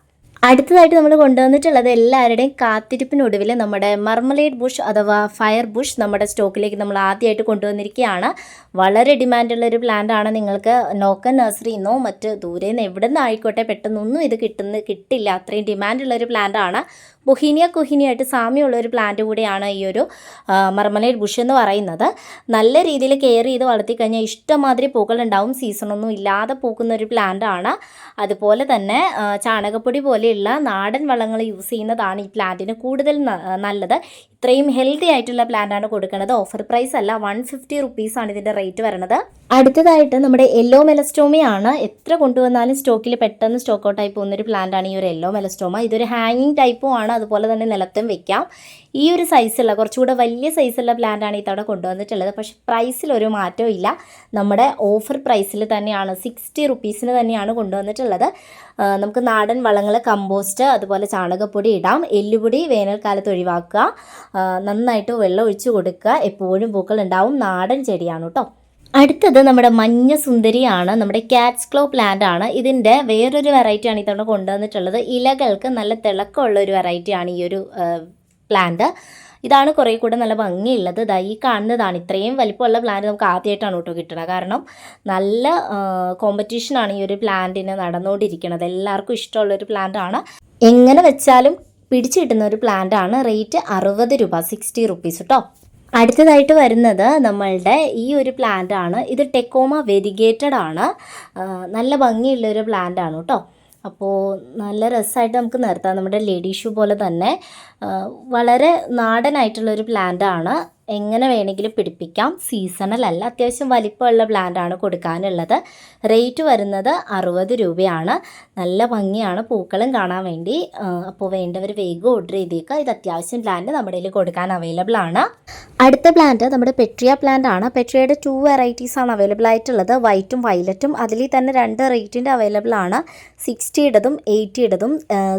അടുത്തതായിട്ട് നമ്മൾ കൊണ്ടുവന്നിട്ടുള്ളത് എല്ലാവരുടെയും കാത്തിരിപ്പിനൊടുവിൽ നമ്മുടെ മർമലേഡ് ബുഷ് അഥവാ ഫയർ ബുഷ് നമ്മുടെ സ്റ്റോക്കിലേക്ക് നമ്മൾ ആദ്യമായിട്ട് കൊണ്ടുവന്നിരിക്കുകയാണ്. വളരെ ഡിമാൻഡുള്ള ഒരു പ്ലാന്റ് ആണ്. നിങ്ങൾക്ക് നോക്കൻ നഴ്സറിന്നോ മറ്റ് ദൂരെ നിന്ന് എവിടെ നിന്ന് ആയിക്കോട്ടെ പെട്ടെന്നൊന്നും ഇത് കിട്ടുന്ന കിട്ടില്ല. അത്രയും ഡിമാൻഡുള്ള ഒരു പ്ലാന്റ് ആണ്. ബുഹീനിയ കുഹിനിയായിട്ട് സാമ്യമുള്ള ഒരു പ്ലാന്റ് കൂടിയാണ് ഈ ഒരു മർമലേഡ് ബുഷ് എന്ന് പറയുന്നത്. നല്ല രീതിയിൽ കെയർ ചെയ്ത് വളർത്തിക്കഴിഞ്ഞാൽ ഇഷ്ടംമാതിരി പൂക്കളുണ്ടാവും സീസണൊന്നും ഇല്ലാതെ പൂക്കുന്ന ഒരു പ്ലാന്റ് ആണ്. അതുപോലെ തന്നെ ചാണകപ്പൊടി പോലെയുള്ള നാടൻ വളങ്ങൾ യൂസ് ചെയ്യുന്നതാണ് ഈ പ്ലാന്റിന് കൂടുതൽ നല്ലത്. ഇത്രയും ഹെൽത്തി ആയിട്ടുള്ള പ്ലാന്റ് ആണ് കൊടുക്കുന്നത്. ഓഫർ പ്രൈസ് അല്ല വൺ ഫിഫ്റ്റി റുപ്പീസാണ് ഇതിന്റെ റേറ്റ് വരുന്നത്. അടുത്തതായിട്ട് നമ്മുടെ യെല്ലോ മെലസ്റ്റോമയാണ് എത്ര കൊണ്ടുവന്നാലും സ്റ്റോക്കിൽ പെട്ടെന്ന് സ്റ്റോക്ക് ഔട്ടായി പോകുന്നൊരു പ്ലാന്റ് ആണ് ഈ ഒരു യെല്ലോ മെലസ്റ്റോമ ഇതൊരു ഹാങ്ങിങ് ടൈപ്പും ആണ്. അതുപോലെ തന്നെ നിലത്തും വെക്കാം. ഈ ഒരു സൈസുള്ള കുറച്ചുകൂടെ വലിയ സൈസുള്ള പ്ലാന്റ് ആണ് തവണ കൊണ്ടുവന്നിട്ടുള്ളത്. പക്ഷേ പ്രൈസിൽ ഒരു മാറ്റവും ഇല്ല. നമ്മുടെ ഓഫർ പ്രൈസിൽ തന്നെയാണ് സിക്സ്റ്റി റുപ്പീസിന് തന്നെയാണ് കൊണ്ടുവന്നിട്ടുള്ളത്. നമുക്ക് നാടൻ വളങ്ങൾ കമ്പോസ്റ്റ് അതുപോലെ ചാണകപ്പൊടി ഇടാം. എല്ലുപൊടി വേനൽക്കാലത്ത് ഒഴിവാക്കുക. നന്നായിട്ട് വെള്ളം ഒഴിച്ചു കൊടുക്കുക. എപ്പോഴും പൂക്കൾ ഉണ്ടാവും. നാടൻ ചെടിയാണ് കേട്ടോ അടുത്തത് നമ്മുടെ മഞ്ഞ സുന്ദരിയാണ്. നമ്മുടെ കാറ്റ്സ് ക്ലോ പ്ലാന്റ് ആണ്. ഇതിന്റെ വേറൊരു വെറൈറ്റിയാണ് ഇത്തവണ കൊണ്ടുവന്നിട്ടുള്ളത്. ഇലകൾക്ക് നല്ല തിളക്കമുള്ള ഒരു വെറൈറ്റിയാണ് ഈ ഒരു പ്ലാന്റ് ഇതാണ് കുറേ കൂടെ നല്ല ഭംഗിയുള്ളത്. ഇതാ ഈ കാണുന്നതാണ്. ഇത്രയും വലിപ്പമുള്ള പ്ലാന്റ് നമുക്ക് ആദ്യമായിട്ടാണ് കേട്ടോ കിട്ടുന്നത് കാരണം നല്ല കോമ്പറ്റീഷനാണ് ഈ ഒരു പ്ലാന്റിന് നടന്നുകൊണ്ടിരിക്കുന്നത് എല്ലാവർക്കും ഇഷ്ടമുള്ളൊരു പ്ലാന്റ് ആണ്. എങ്ങനെ വെച്ചാലും പിടിച്ചു കിട്ടുന്ന ഒരു പ്ലാന്റ് ആണ്. റേറ്റ് അറുപത് രൂപ സിക്സ്റ്റി റുപ്പീസ് കേട്ടോ അടുത്തതായിട്ട് വരുന്നത് നമ്മളുടെ ഈ ഒരു പ്ലാന്റ് ആണ്. ഇത് ടെക്കോമ വെരിഗേറ്റഡ് ആണ്. നല്ല ഭംഗിയുള്ളൊരു പ്ലാന്റ് ആണ് കേട്ടോ. അപ്പോൾ നല്ല രസമായിട്ട് നമുക്ക് നിർത്താം. നമ്മുടെ ലേഡി ഷൂ പോലെ തന്നെ വളരെ നാടനായിട്ടുള്ളൊരു പ്ലാന്റ് ആണ് എങ്ങനെ വേണമെങ്കിലും പിടിപ്പിക്കാം. സീസണൽ അല്ല അത്യാവശ്യം വലിപ്പമുള്ള പ്ലാന്റ് ആണ് കൊടുക്കാനുള്ളത്. റേറ്റ് വരുന്നത് അറുപത് രൂപയാണ്. നല്ല ഭംഗിയാണ് പൂക്കളും കാണാൻ വേണ്ടി. അപ്പോൾ വേണ്ടവർ വേഗം ഓർഡർ ചെയ്തേക്കുക. ഇത് അത്യാവശ്യം പ്ലാന്റ് നമ്മുടെ കയ്യിൽ കൊടുക്കാൻ അവൈലബിൾ ആണ്. അടുത്ത പ്ലാന്റ് നമ്മുടെ പെട്രിയ പ്ലാന്റ് ആണ്. പെട്രിയയുടെ ടു വെറൈറ്റീസ് ആണ് അവൈലബിൾ ആയിട്ടുള്ളത്. വൈറ്റും വയലറ്റും അതിൽ തന്നെ രണ്ട് റേറ്റിന്റെ അവൈലബിൾ ആണ്. സിക്സ്റ്റിയുടേതും എയ്റ്റിയുടേതും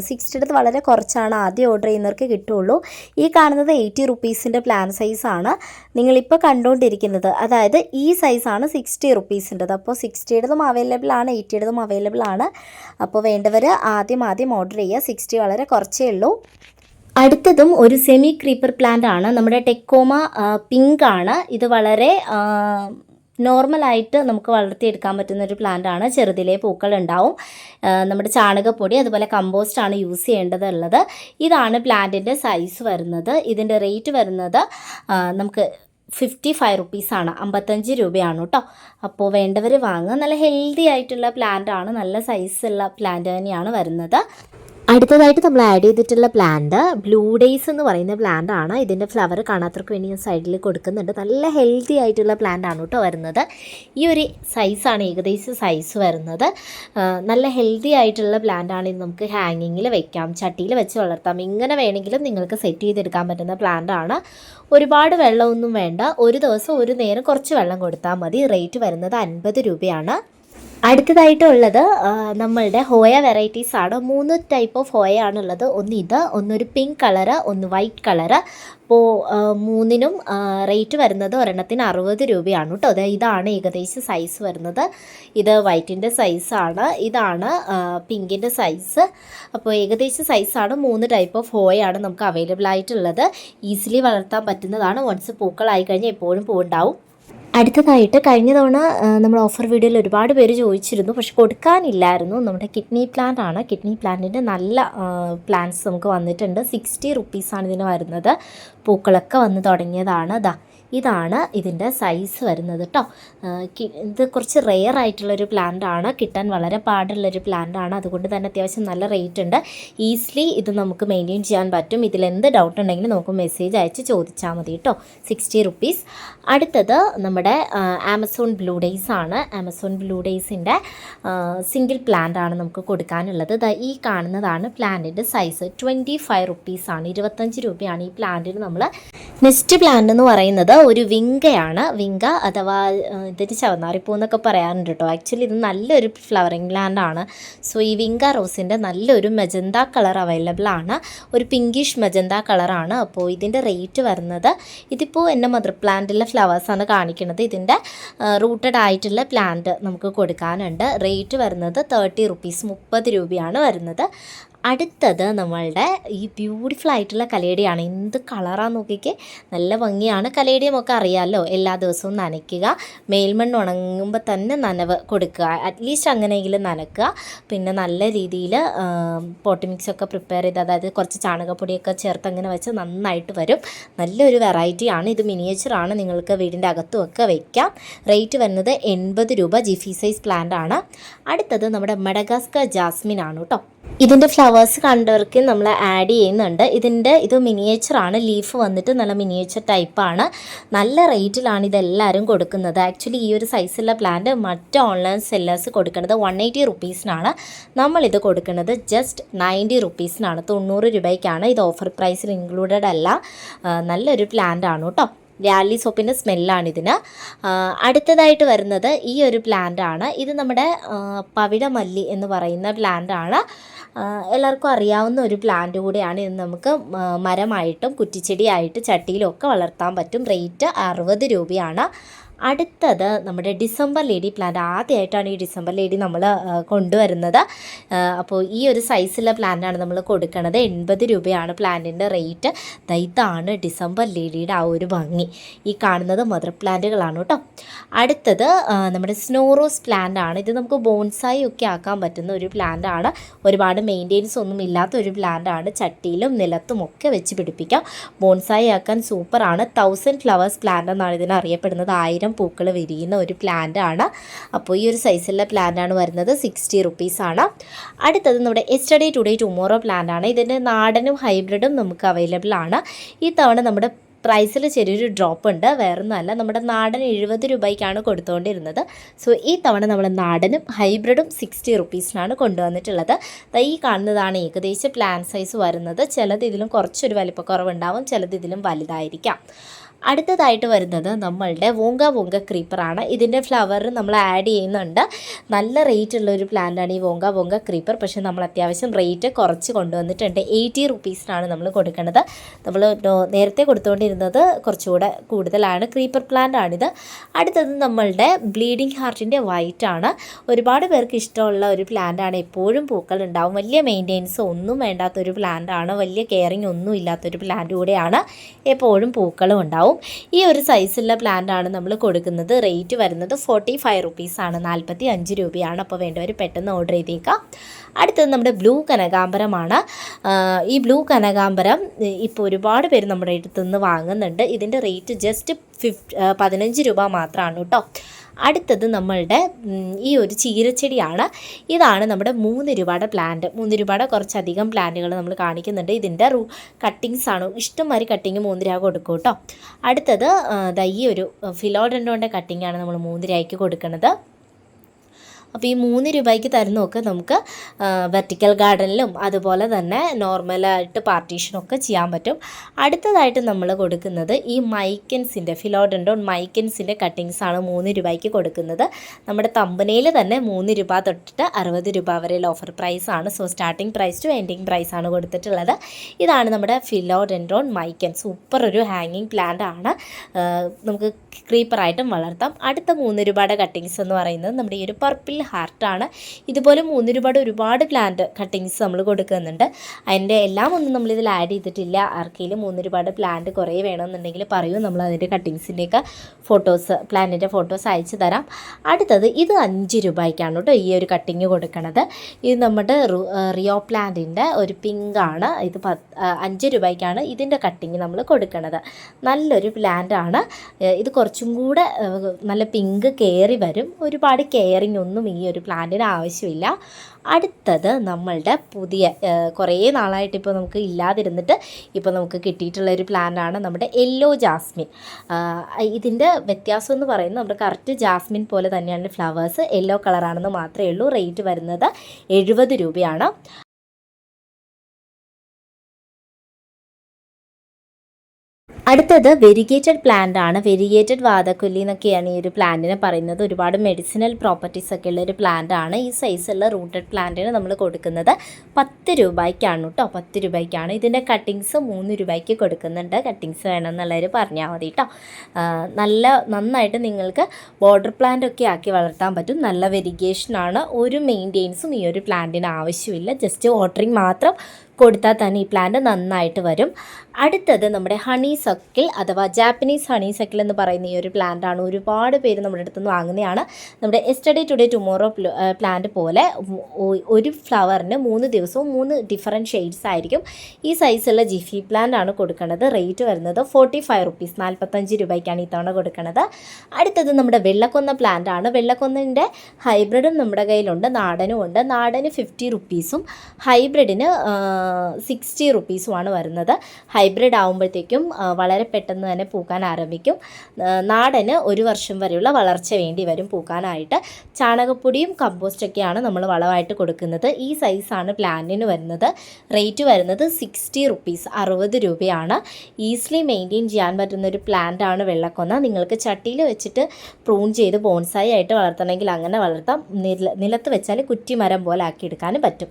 സിക്സ്റ്റിയുടേത് വളരെ കുറച്ചാണ്. ആദ്യം ഓർഡർ ചെയ്യുന്നവർക്ക് കിട്ടുള്ളൂ. ഈ കാണുന്നത് എയ്റ്റി റുപ്പീസിന്റെ പ്ലാൻ സൈസാണ് നിങ്ങളിപ്പോൾ കണ്ടുകൊണ്ടിരിക്കുന്നത് അതായത് ഈ സൈസാണ് സിക്സ്റ്റി റുപ്പീസിന്റെത് അപ്പോൾ സിക്സ്റ്റിയുടേതും അവൈലബിൾ ആണ് എയ്റ്റിയുടേതും അവൈലബിൾ ആണ്. അപ്പോൾ വേണ്ടവർ ആദ്യം ആദ്യം ഓർഡർ ചെയ്യുക. സിക്സ്റ്റി വളരെ കുറച്ചേ ഉള്ളൂ. അടുത്തതും ഒരു സെമി ക്രീപ്പർ പ്ലാന്റ് ആണ്. നമ്മുടെ ടെക്കോമ പിങ്ക് ആണ്. ഇത് വളരെ നോർമലായിട്ട് നമുക്ക് വളർത്തിയെടുക്കാൻ പറ്റുന്ന ഒരു പ്ലാന്റ് ആണ്. ചെറുതിലെ പൂക്കൾ ഉണ്ടാവും നമ്മുടെ ചാണകപ്പൊടി അതുപോലെ കമ്പോസ്റ്റ് ആണ് യൂസ് ചെയ്യേണ്ടതുള്ളത്. ഇതാണ് പ്ലാന്റിന്റെ സൈസ് വരുന്നത്. ഇതിന്റെ റേറ്റ് വരുന്നത് നമുക്ക് ഫിഫ്റ്റി ഫൈവ് റുപ്പീസാണ് അമ്പത്തഞ്ച് രൂപയാണ് കേട്ടോ അപ്പോൾ വേണ്ടവർ വാങ്ങുക. നല്ല ഹെൽത്തി ആയിട്ടുള്ള പ്ലാന്റ് ആണ്. നല്ല സൈസുള്ള പ്ലാന്റ് തന്നെയാണ് വരുന്നത്. അടുത്തതായിട്ട് നമ്മൾ ആഡ് ചെയ്തിട്ടുള്ള പ്ലാന്റ് ബ്ലൂ ഡേയ്സ് എന്ന് പറയുന്ന പ്ലാന്റ് ആണ്. ഇതിന്റെ ഫ്ലവർ കാണാത്തവർക്ക് വേണ്ടി ഞാൻ സൈഡിൽ കൊടുക്കുന്നുണ്ട്. നല്ല ഹെൽത്തി ആയിട്ടുള്ള പ്ലാന്റ് ആണ് കേട്ടോ വരുന്നത്. ഈ ഒരു സൈസാണ് ഏകദേശം സൈസ് വരുന്നത്. നല്ല ഹെൽത്തി ആയിട്ടുള്ള പ്ലാന്റ് ആണ് ഇത് നമുക്ക് ഹാങ്ങിങ്ങിൽ വെക്കാം. ചട്ടിയിൽ വെച്ച് വളർത്താം. ഇങ്ങനെ വേണമെങ്കിലും നിങ്ങൾക്ക് സെറ്റ് ചെയ്തെടുക്കാൻ പറ്റുന്ന പ്ലാന്റ് ആണ്. ഒരുപാട് വെള്ളമൊന്നും വേണ്ട. ഒരു ദിവസം ഒരു നേരം കുറച്ച് വെള്ളം കൊടുത്താൽ മതി. റേറ്റ് വരുന്നത് അൻപത് രൂപയാണ്. അടുത്തതായിട്ടുള്ളത് ഉള്ളത് നമ്മളുടെ ഹോയ വെറൈറ്റീസ് ആണ്. മൂന്ന് ടൈപ്പ് ഓഫ് ഹോയ ആണുള്ളത് ഒന്ന് ഇത് ഒന്നൊരു പിങ്ക് കളറ് ഒന്ന് വൈറ്റ് കളറ് അപ്പോൾ മൂന്നിനും റേറ്റ് വരുന്നത് ഒരെണ്ണത്തിന് അറുപത് രൂപയാണ് കേട്ടോ. അത് ഇതാണ് ഏകദേശം സൈസ് വരുന്നത്. ഇത് വൈറ്റിന്റെ സൈസാണ് ഇതാണ് പിങ്കിന്റെ സൈസ് അപ്പോൾ ഏകദേശം സൈസാണ് മൂന്ന് ടൈപ്പ് ഓഫ് ഹോയാണ് നമുക്ക് അവൈലബിൾ ആയിട്ടുള്ളത്. ഈസിലി വളർത്താൻ പറ്റുന്നതാണ്. വൺസ് പൂക്കളായി കഴിഞ്ഞാൽ എപ്പോഴും പൂവുണ്ടാവും. അടുത്തതായിട്ട് കഴിഞ്ഞ തവണ നമ്മൾ ഓഫർ വീഡിയോയിൽ ഒരുപാട് പേര് ചോദിച്ചിരുന്നു. പക്ഷെ കൊടുക്കാനില്ലായിരുന്നു. നമ്മുടെ കിഡ്നി പ്ലാന്റ് ആണ്. കിഡ്നി പ്ലാന്റിന്റെ നല്ല പ്ലാന്റ്സ് നമുക്ക് വന്നിട്ടുണ്ട്. സിക്സ്റ്റി റുപ്പീസാണ് ഇതിന് വരുന്നത്. പൂക്കളൊക്കെ വന്ന് തുടങ്ങിയതാണ്. ദാ ഇതാണ് ഇതിന്റെ സൈസ് വരുന്നത് കേട്ടോ ഇത് കുറച്ച് റെയർ ആയിട്ടുള്ളൊരു പ്ലാന്റ് ആണ്. കിട്ടാൻ വളരെ പാടുള്ളൊരു പ്ലാന്റ് ആണ്. അതുകൊണ്ട് തന്നെ അത്യാവശ്യം നല്ല റേറ്റ് ഉണ്ട്. ഈസിലി ഇത് നമുക്ക് മെയിന്റെയിൻ ചെയ്യാൻ പറ്റും. ഇതിൽ എന്ത് ഡൗട്ട് ഉണ്ടെങ്കിലും നമുക്ക് മെസ്സേജ് അയച്ച് ചോദിച്ചാൽ മതി കേട്ടോ സിക്സ്റ്റി റുപ്പീസ് അടുത്തത് നമ്മുടെ ആമസോൺ ബ്ലൂ ഡേയ്സ് ആണ്. ആമസോൺ ബ്ലൂ ഡേയ്സിന്റെ സിംഗിൾ പ്ലാന്റ് ആണ് നമുക്ക് കൊടുക്കാനുള്ളത്. ഈ കാണുന്നതാണ് പ്ലാന്റിന്റെ സൈസ് ട്വന്റി ഫൈവ് റുപ്പീസാണ് ഇരുപത്തഞ്ച് രൂപയാണ് ഈ പ്ലാന്റിന് നമ്മൾ നെക്സ്റ്റ് പ്ലാന്റ് എന്ന് പറയുന്നത് ഒരു വിങ്കയാണ്. വിങ്ക അഥവാ ഇതിന് ചവന്നാറിപ്പൂ എന്നൊക്കെ പറയാറുണ്ട് കേട്ടോ. ആക്ച്വലി ഇത് നല്ലൊരു ഫ്ലവറിങ് പ്ലാന്റ് ആണ്. സോ ഈ വിങ്ക റോസിന്റെ നല്ലൊരു മെജന്ത കളർ അവൈലബിൾ ആണ്. ഒരു പിങ്കിഷ് മെജന്ത കളറാണ് അപ്പോൾ ഇതിന്റെ റേറ്റ് വരുന്നത് ഇതിപ്പോൾ എന്റെ മദർ പ്ലാന്റിലെ ഫ്ലവേഴ്സാണ് കാണിക്കുന്നത്. ഇതിന്റെ റൂട്ടഡ് ആയിട്ടുള്ള പ്ലാന്റ് നമുക്ക് കൊടുക്കാനുണ്ട്. റേറ്റ് വരുന്നത് തേർട്ടി റുപ്പീസ് മുപ്പത് രൂപയാണ് വരുന്നത്. അടുത്തത് നമ്മളുടെ ഈ ബ്യൂട്ടിഫുൾ ആയിട്ടുള്ള കലേടിയാണ്. എന്ത് കളറാന്ന് നോക്കിക്ക്. നല്ല ഭംഗിയാണ്. ഒക്കെ അറിയാമല്ലോ എല്ലാ ദിവസവും നനയ്ക്കുക. മേൽമണ്ണ് ഉണങ്ങുമ്പോൾ തന്നെ നനവ് കൊടുക്കുക. അറ്റ്ലീസ്റ്റ് അങ്ങനെയെങ്കിലും നനക്കുക. പിന്നെ നല്ല രീതിയിൽ പോട്ടി മിക്സ് ഒക്കെ പ്രിപ്പയർ ചെയ്ത് അതായത് കുറച്ച് ചാണകപ്പൊടിയൊക്കെ ചേർത്ത് അങ്ങനെ വെച്ച് നന്നായിട്ട് വരും. നല്ലൊരു വെറൈറ്റിയാണ് ഇത് മിനിയേച്ചറാണ് നിങ്ങൾക്ക് വീടിന്റെ അകത്തും ഒക്കെ വയ്ക്കാം റേറ്റ് വരുന്നത് എൺപത് രൂപ. ജിഫി സൈസ് പ്ലാന്റ് ആണ്. അടുത്തത് നമ്മുടെ മെഡഗാസ്കർ ജാസ്മിൻ ആണ് കേട്ടോ. ഇതിന്റെ ഫ്ലവേഴ്സ് കണ്ടവർക്ക് നമ്മൾ ആഡ് ചെയ്യുന്നുണ്ട്. ഇതിന്റെ ഇത് മിനിയേച്ചർ ആണ്. ലീഫ് വന്നിട്ട് നല്ല മിനിയേച്ചർ ടൈപ്പാണ് നല്ല റേറ്റിലാണ് ഇതെല്ലാവരും കൊടുക്കുന്നത്. ആക്ച്വലി ഈ ഒരു സൈസുള്ള പ്ലാന്റ് മറ്റ് ഓൺലൈൻ സെല്ലേഴ്സ് കൊടുക്കുന്നത് വൺ എയ്റ്റി റുപ്പീസിനാണ് നമ്മളിത് കൊടുക്കുന്നത് ജസ്റ്റ് നയന്റി റുപ്പീസിനാണ് തൊണ്ണൂറ് രൂപയ്ക്കാണ്. ഇത് ഓഫർ പ്രൈസിൽ ഇൻക്ലൂഡഡ് അല്ല. നല്ലൊരു പ്ലാന്റ് ആണ് കേട്ടോ ഡാലി സോപ്പിന്റെ സ്മെല്ലാണ് ഇതിന്. അടുത്തതായിട്ട് വരുന്നത് ഈ ഒരു പ്ലാന്റ് ആണ്. ഇത് നമ്മുടെ പവിടമല്ലി എന്ന് പറയുന്ന പ്ലാന്റ് ആണ്. എല്ലാവർക്കും അറിയാവുന്ന ഒരു പ്ലാന്റ് കൂടിയാണ് ഇത്. നമുക്ക് മരമായിട്ടും കുറ്റിച്ചെടിയായിട്ട് ചട്ടിയിലും ഒക്കെ വളർത്താൻ പറ്റും. റേറ്റ് അറുപത് രൂപയാണ്. അടുത്തത് നമ്മുടെ ഡിസംബർ ലേഡി പ്ലാന്റ്. ആദ്യമായിട്ടാണ് ഈ ഡിസംബർ ലേഡി നമ്മൾ കൊണ്ടുവരുന്നത്. അപ്പോൾ ഈ ഒരു സൈസുള്ള പ്ലാന്റാണ് നമ്മൾ കൊടുക്കുന്നത് എൺപത് രൂപയാണ് പ്ലാന്റിന്റെ റേറ്റ്. ഇതാണ് ഡിസംബർ ലേഡിയുടെ ആ ഒരു ഭംഗി. ഈ കാണുന്നത് മദർ പ്ലാന്റുകളാണ് കേട്ടോ. അടുത്തത് നമ്മുടെ സ്നോറോസ് പ്ലാന്റ് ആണ് ഇത് നമുക്ക് ബോൺസായി ഒക്കെ ആക്കാൻ പറ്റുന്ന ഒരു പ്ലാന്റ് ആണ് ഒരുപാട് മെയിന്റെയിൻസ് ഒന്നും ഇല്ലാത്ത ഒരു പ്ലാന്റ് ആണ് ചട്ടിയിലും നിലത്തും ഒക്കെ വെച്ച് പിടിപ്പിക്കാം. ബോൺസായി ആക്കാൻ സൂപ്പറാണ്. തൗസൻഡ് ഫ്ലവേഴ്സ് പ്ലാന്റ് എന്നാണ് ഇതിന് അറിയപ്പെടുന്നത്. ആയിരം പൂക്കൾ വിരിയുന്ന ഒരു പ്ലാന്റ് ആണ്. അപ്പോൾ ഈ ഒരു സൈസുള്ള പ്ലാന്റ് ആണ് വരുന്നത്. സിക്സ്റ്റി റുപ്പീസ് ആണ്. അടുത്തത് നമ്മുടെ എസ്റ്റഡേ ടുഡേ ടുമോറോ പ്ലാന്റ് ആണ്. ഇതിന്റെ നാടനും ഹൈബ്രിഡും നമുക്ക് അവൈലബിൾ ആണ്. ഈ തവണ നമ്മുടെ പ്രൈസിൽ ചെറിയൊരു ഡ്രോപ്പ് ഉണ്ട്. വേറൊന്നുമല്ല നമ്മുടെ നാടൻ എഴുപത് രൂപയ്ക്കാണ് കൊടുത്തുകൊണ്ടിരുന്നത് സോ ഈ തവണ നമ്മൾ നാടനും ഹൈബ്രിഡും സിക്സ്റ്റി റുപ്പീസിനാണ് കൊണ്ടുവന്നിട്ടുള്ളത്. ഈ കാണുന്നതാണ് ഏകദേശം പ്ലാൻ സൈസ് വരുന്നത്. ചിലത് ഇതിലും കുറച്ചൊരു വലിപ്പക്കുറവുണ്ടാവും. ചിലത് ഇതിലും വലുതായിരിക്കാം. അടുത്തതായിട്ട് വരുന്നത് നമ്മളുടെ വോങ്ക വോങ്ക ക്രീപ്പറാണ് ഇതിന്റെ ഫ്ലവർ നമ്മൾ ആഡ് ചെയ്യുന്നുണ്ട്. നല്ല റേറ്റ് ഉള്ള ഒരു പ്ലാന്റാണ് ഈ വോങ്ക വോങ്ക ക്രീപ്പർ പക്ഷേ നമ്മൾ അത്യാവശ്യം റേറ്റ് കുറച്ച് കൊണ്ടുവന്നിട്ടുണ്ട്. എയ്റ്റി റുപ്പീസിനാണ് നമ്മൾ കൊടുക്കുന്നത് നമ്മൾ നേരത്തെ കൊടുത്തുകൊണ്ടിരുന്നത് കുറച്ചുകൂടെ കൂടുതലാണ്. ക്രീപ്പർ പ്ലാന്റ് ആണിത്. അടുത്തത് നമ്മളുടെ ബ്ലീഡിങ് ഹാർട്ടിന്റെ വൈറ്റ് ആണ്. ഒരുപാട് പേർക്ക് ഇഷ്ടമുള്ള ഒരു പ്ലാന്റ് ആണ്. എപ്പോഴും പൂക്കൾ ഉണ്ടാവും. വലിയ മെയിന്റെനൻസ് ഒന്നും വേണ്ടാത്തൊരു പ്ലാന്റ് ആണ്. വലിയ കെയറിങ് ഒന്നും ഇല്ലാത്തൊരു പ്ലാന്റ് കൂടെയാണ് എപ്പോഴും പൂക്കളും ഉണ്ടാവും. ഈ ഒരു സൈസുള്ള പ്ലാന്റ് ആണ് നമ്മൾ കൊടുക്കുന്നത്. റേറ്റ് വരുന്നത് ഫോർട്ടി ഫൈവ് റുപ്പീസാണ് നാൽപ്പത്തി അഞ്ച് രൂപയാണ്. അപ്പോൾ വേണ്ടവർ പെട്ടെന്ന് ഓർഡർ ചെയ്തേക്കാം. അടുത്തത് നമ്മുടെ ബ്ലൂ കനകാംബരമാണ്. ഈ ബ്ലൂ കനകാംബരം ഇപ്പോൾ ഒരുപാട് പേര് നമ്മുടെ അടുത്ത് നിന്ന് വാങ്ങുന്നുണ്ട്. ഇതിന്റെ റേറ്റ് ജസ്റ്റ് ഫിഫ് പതിനഞ്ച് രൂപ മാത്രമാണ് കേട്ടോ. അടുത്തത് നമ്മളുടെ ഈ ഒരു ചീരച്ചെടിയാണ്. ഇതാണ് നമ്മുടെ മൂന്ന് രൂപയുടെ പ്ലാന്റ് മൂന്ന് രൂപയുടെ കുറച്ചധികം പ്ലാന്റുകൾ നമ്മൾ കാണിക്കുന്നുണ്ട്. ഇതിന്റെ റൂ കട്ടിങ്സ് ആണ്. ഇഷ്ടംമാതിരി കട്ടിങ് മൂന്ന് രൂപ കൊടുക്കും കേട്ടോ അടുത്തത് ഈ ഒരു ഫിലോഡൻഡോന്റെ കട്ടിങ്ങാണ് നമ്മൾ മൂന്ന് രൂപയ്ക്ക് കൊടുക്കുന്നത് അപ്പോൾ ഈ മൂന്ന് രൂപയ്ക്ക് തരുന്നതൊക്കെ നമുക്ക് വെർട്ടിക്കൽ ഗാർഡനിലും അതുപോലെ തന്നെ നോർമലായിട്ട് പാർട്ടീഷനൊക്കെ ചെയ്യാൻ പറ്റും. അടുത്തതായിട്ട് നമ്മൾ കൊടുക്കുന്നത് ഈ മൈക്കൻസിന്റെ ഫിലോഡൻഡോൺ മൈക്കൻസിന്റെ ആണ് മൂന്ന് രൂപയ്ക്ക് കൊടുക്കുന്നത്. നമ്മുടെ തമ്പനയിൽ തന്നെ മൂന്ന് രൂപ തൊട്ടിട്ട് അറുപത് രൂപ വരെയുള്ള ഓഫർ പ്രൈസ് ആണ്. So starting price to ending ആണ് കൊടുത്തിട്ടുള്ളത്. ഇതാണ് നമ്മുടെ ഫിലോഡൻഡോൺ മൈക്കൻ സൂപ്പർ ഒരു ഹാങ്ങിങ് പ്ലാന്റ് ആണ്. നമുക്ക് ക്രീപ്പറായിട്ടും വളർത്താം. അടുത്ത മൂന്ന് രൂപയുടെ കട്ടിങ്സ് എന്ന് പറയുന്നത് നമ്മുടെ ഈ ഒരു പർപ്പിൾ ഹാർട്ടാണ് ഇതുപോലെ മൂന്ന് രൂപയുടെ ഒരുപാട് പ്ലാന്റ് കട്ടിങ്സ് നമ്മൾ കൊടുക്കുന്നുണ്ട്. അതിന്റെ എല്ലാം ഒന്നും നമ്മൾ ഇതിൽ ആഡ് ചെയ്തിട്ടില്ല. ആർക്കെങ്കിലും മൂന്ന് രൂപയുടെ പ്ലാന്റ് കുറേ വേണമെന്നുണ്ടെങ്കിൽ പറയൂ. നമ്മൾ അതിന്റെ കട്ടിങ്സിന്റെയൊക്കെ ഫോട്ടോസ് പ്ലാന്റിന്റെ ഫോട്ടോസ് അയച്ചു തരാം. അടുത്തത് ഇത് അഞ്ച് രൂപയ്ക്കാണ് കേട്ടോ ഈ ഒരു കട്ടിങ് കൊടുക്കണത്. ഇത് നമ്മുടെ റിയോ പ്ലാന്റിന്റെ ഒരു പിങ്കാണ് ഇത് പത്ത് അഞ്ച് രൂപയ്ക്കാണ് ഇതിന്റെ കട്ടിങ് നമ്മൾ കൊടുക്കണത്. നല്ലൊരു പ്ലാന്റാണ് ഇത് കുറച്ചും കൂടെ നല്ല പിങ്ക് കയറി വരും. ഒരുപാട് കെയറിങ് ഒന്നും ഒരു പ്ലാന്റിന് ആവശ്യമില്ല. അടുത്തത് നമ്മളുടെ പുതിയ കുറേ നാളായിട്ട് ഇപ്പോൾ നമുക്ക് ഇല്ലാതിരുന്നിട്ട് ഇപ്പോൾ നമുക്ക് കിട്ടിയിട്ടുള്ള ഒരു പ്ലാന്റാണ് നമ്മുടെ യെല്ലോ ജാസ്മിൻ. ഇതിന്റെ വ്യത്യാസം എന്ന് പറയുന്നത് നമ്മുടെ കറക്റ്റ് ജാസ്മിൻ പോലെ തന്നെയാണ് ഫ്ലവേഴ്സ്. യെല്ലോ കളറാണെന്ന് മാത്രമേ ഉള്ളൂ. റേറ്റ് വരുന്നത് എഴുപത് രൂപയാണ്. അടുത്തത് വെരിഗേറ്റഡ് പ്ലാന്റ് ആണ്. വെരിഗേറ്റഡ് വാതക്കൊല്ലി എന്നൊക്കെയാണ് ഈ ഒരു പ്ലാന്റിനെ പറയുന്നത്. ഒരുപാട് മെഡിസിനൽ പ്രോപ്പർട്ടീസ് ഒക്കെ ഉള്ള ഒരു പ്ലാന്റ് ആണ്. ഈ സൈസുള്ള റൂട്ടഡ് പ്ലാന്റിന് നമ്മൾ കൊടുക്കുന്നത് പത്ത് രൂപയ്ക്കാണ് കേട്ടോ പത്ത് രൂപയ്ക്കാണ്. ഇതിന്റെ കട്ടിങ്സ് മൂന്ന് രൂപയ്ക്ക് കൊടുക്കുന്നുണ്ട്. കട്ടിങ്സ് വേണമെന്നുള്ളവർ പറഞ്ഞാൽ മതി കേട്ടോ നല്ല നന്നായിട്ട് നിങ്ങൾക്ക് ബോർഡർ പ്ലാന്റ് ഒക്കെ ആക്കി വളർത്താൻ പറ്റും. നല്ല വെരിഗേഷനാണ് ഒരു മെയിന്റെയിൻസും ഈ ഒരു പ്ലാന്റിന് ആവശ്യമില്ല. ജസ്റ്റ് വാട്ടറിങ് മാത്രം കൊടുത്താൽ തന്നെ ഈ പ്ലാന്റ് നന്നായിട്ട് വരും. അടുത്തത് നമ്മുടെ ഹണി സക്കിൾ അഥവാ ജാപ്പനീസ് ഹണി സക്കിൾ എന്ന് പറയുന്ന ഈ ഒരു പ്ലാന്റ് ആണ്. ഒരുപാട് പേര് നമ്മുടെ അടുത്ത് നിന്ന് വാങ്ങുന്നതാണ്. നമ്മുടെ എസ്റ്റഡേ ടുഡേ ടുമോറോ പ്ലാന്റ് പോലെ ഒരു ഫ്ലവറിന് മൂന്ന് ദിവസവും മൂന്ന് ഡിഫറെന്റ് ഷെയ്ഡ്സ് ആയിരിക്കും. ഈ സൈസുള്ള ജിഫി പ്ലാന്റ് ആണ് കൊടുക്കുന്നത് റേറ്റ് വരുന്നത് ഫോർട്ടി ഫൈവ് റുപ്പീസ് നാൽപ്പത്തഞ്ച് രൂപയ്ക്കാണ് ഇത്തവണ കൊടുക്കുന്നത് അടുത്തത് നമ്മുടെ വെള്ളക്കൊന്ന പ്ലാന്റ് ആണ്. വെള്ളക്കൊന്നിന്റെ ഹൈബ്രിഡും നമ്മുടെ കയ്യിലുണ്ട് നാടനും ഉണ്ട്. നാടന് ഫിഫ്റ്റി റുപ്പീസും ഹൈബ്രിഡിന് സിക്സ്റ്റി റുപ്പീസുമാണ് വരുന്നത്. ഹൈബ്രിഡ് ആകുമ്പോഴത്തേക്കും വളരെ പെട്ടെന്ന് തന്നെ പൂക്കാൻ ആരംഭിക്കും. നാടന് ഒരു വർഷം വരെയുള്ള വളർച്ച വേണ്ടി വരും പൂക്കാനായിട്ട്. ചാണകപ്പൊടിയും കമ്പോസ്റ്റൊക്കെയാണ് നമ്മൾ വളമായിട്ട് കൊടുക്കുന്നത്. ഈ സൈസാണ് പ്ലാന്റിന് വരുന്നത്. റേറ്റ് വരുന്നത് സിക്സ്റ്റി റുപ്പീസ് അറുപത് രൂപയാണ്. ഈസിലി മെയിന്റെയിൻ ചെയ്യാൻ പറ്റുന്ന ഒരു പ്ലാന്റാണ് വെള്ളക്കൊന്ന. നിങ്ങൾക്ക് ചട്ടിയിൽ വെച്ചിട്ട് പ്രൂൺ ചെയ്ത് ബോൺസായി ആയിട്ട് വളർത്തണമെങ്കിൽ അങ്ങനെ വളർത്താം. നിലത്ത് വെച്ചാൽ കുറ്റിമരം പോലെ ആക്കിയെടുക്കാനും പറ്റും.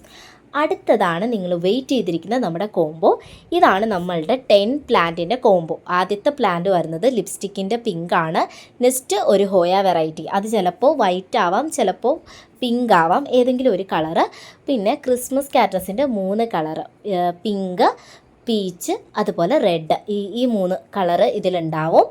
അടുത്തതാണ് നിങ്ങൾ വെയിറ്റ് ചെയ്തിരിക്കുന്ന നമ്മുടെ കോംബോ ഇതാണ് നമ്മളുടെ ടെൻ പ്ലാന്റിന്റെ കോംബോ ആദ്യത്തെ പ്ലാന്റ് വരുന്നത് ലിപ്സ്റ്റിക്കിന്റെ പിങ്ക് ആണ്. നെക്സ്റ്റ് ഒരു ഹോയ വെറൈറ്റി അത് ചിലപ്പോൾ വൈറ്റ് ആവാം ചിലപ്പോൾ പിങ്ക് ആവാം ഏതെങ്കിലും ഒരു കളറ് പിന്നെ ക്രിസ്മസ് കാറ്റസിന്റെ മൂന്ന് കളറ് പിങ്ക് പീച്ച് അതുപോലെ റെഡ് ഈ ഈ മൂന്ന് കളറ് ഇതിലുണ്ടാവും.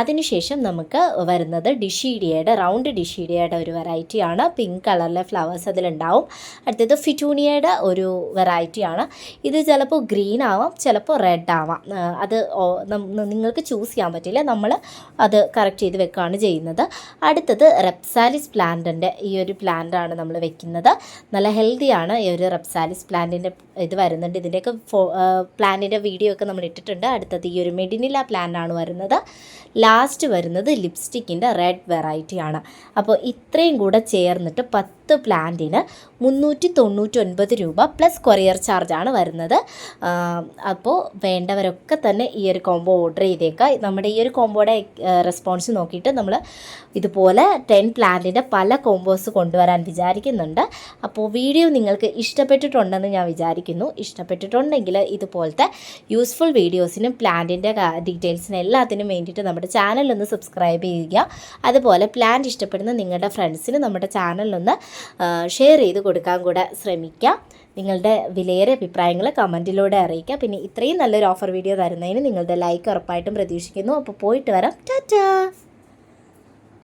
അതിനുശേഷം നമുക്ക് വരുന്നത് ഡിഷീഡിയയുടെ റൗണ്ട് ഡിഷീഡിയയുടെ ഒരു വെറൈറ്റിയാണ് പിങ്ക് കളറിലെ ഫ്ലവേഴ്സ് അതിലുണ്ടാവും. അടുത്തത് ഫിറ്റൂണിയയുടെ ഒരു വെറൈറ്റിയാണ് ഇത് ചിലപ്പോൾ ഗ്രീൻ ആവാം ചിലപ്പോൾ റെഡ് ആവാം. അത് നിങ്ങൾക്ക് ചൂസ് ചെയ്യാൻ പറ്റില്ല. നമ്മൾ അത് കറക്റ്റ് ചെയ്ത് വെക്കുകയാണ് ചെയ്യുന്നത്. അടുത്തത് റെപ്സാലിസ് പ്ലാന്റിന്റെ ഈ ഒരു പ്ലാന്റാണ് നമ്മൾ വെക്കുന്നത്. നല്ല ഹെൽത്തിയാണ് ഈ ഒരു റെപ്സാലിസ് പ്ലാന്റിന്റെ ഇത് വരുന്നുണ്ട്. ഇതിന്റെയൊക്കെ ഫോ പ്ലാന്റിന്റെ വീഡിയോ ഒക്കെ നമ്മൾ ഇട്ടിട്ടുണ്ട്. അടുത്തത് ഈ ഒരു മെഡിനില പ്ലാനാണ് വരുന്നത്. ലാസ്റ്റ് വരുന്നത് ലിപ്സ്റ്റിക്കിന്റെ റെഡ് വെറൈറ്റിയാണ് അപ്പോൾ ഇത്രയും കൂടെ ചേർന്നിട്ട് പത്ത് പ്ലാന്റിന് മുന്നൂറ്റി തൊണ്ണൂറ്റൊൻപത് രൂപ പ്ലസ് കൊറിയർ ചാർജാണ് വരുന്നത്. അപ്പോൾ വേണ്ടവരൊക്കെ തന്നെ ഈ ഒരു കോംബോ ഓർഡർ ചെയ്തേക്കുക നമ്മുടെ ഈ ഒരു കോംബോയുടെ റെസ്പോൺസ് നോക്കിയിട്ട് നമ്മൾ ഇതുപോലെ ടെൻ പ്ലാന്റിന്റെ പല കോംബോസ് കൊണ്ടുവരാൻ വിചാരിക്കുന്നുണ്ട്. അപ്പോൾ വീഡിയോ നിങ്ങൾക്ക് ഇഷ്ടപ്പെട്ടിട്ടുണ്ടെന്ന് ഞാൻ വിചാരിക്കുന്നു. ഇഷ്ടപ്പെട്ടിട്ടുണ്ടെങ്കിൽ ഇതുപോലത്തെ യൂസ്ഫുൾ വീഡിയോസിനും പ്ലാന്റിന്റെ ഡീറ്റെയിൽസിനും എല്ലാത്തിനും വേണ്ടിയിട്ട് നമ്മുടെ ചാനലൊന്ന് സബ്സ്ക്രൈബ് ചെയ്യുക. അതുപോലെ പ്ലാന്റ് ഇഷ്ടപ്പെടുന്ന നിങ്ങളുടെ ഫ്രണ്ട്സിന് നമ്മുടെ ചാനലൊന്ന് ഷെയർ ചെയ്ത് കൊടുക്കാൻ കൂടെ ശ്രമിക്കാം. നിങ്ങളുടെ വിലയേറെ അഭിപ്രായങ്ങൾ കമന്റിലൂടെ അറിയിക്കുക പിന്നെ ഇത്രയും നല്ലൊരു ഓഫർ വീഡിയോ തരുന്നതിന് നിങ്ങളുടെ ലൈക്ക് ഉറപ്പായിട്ടും പ്രതീക്ഷിക്കുന്നു. അപ്പോൾ പോയിട്ട് വരാം. ടാറ്റാ!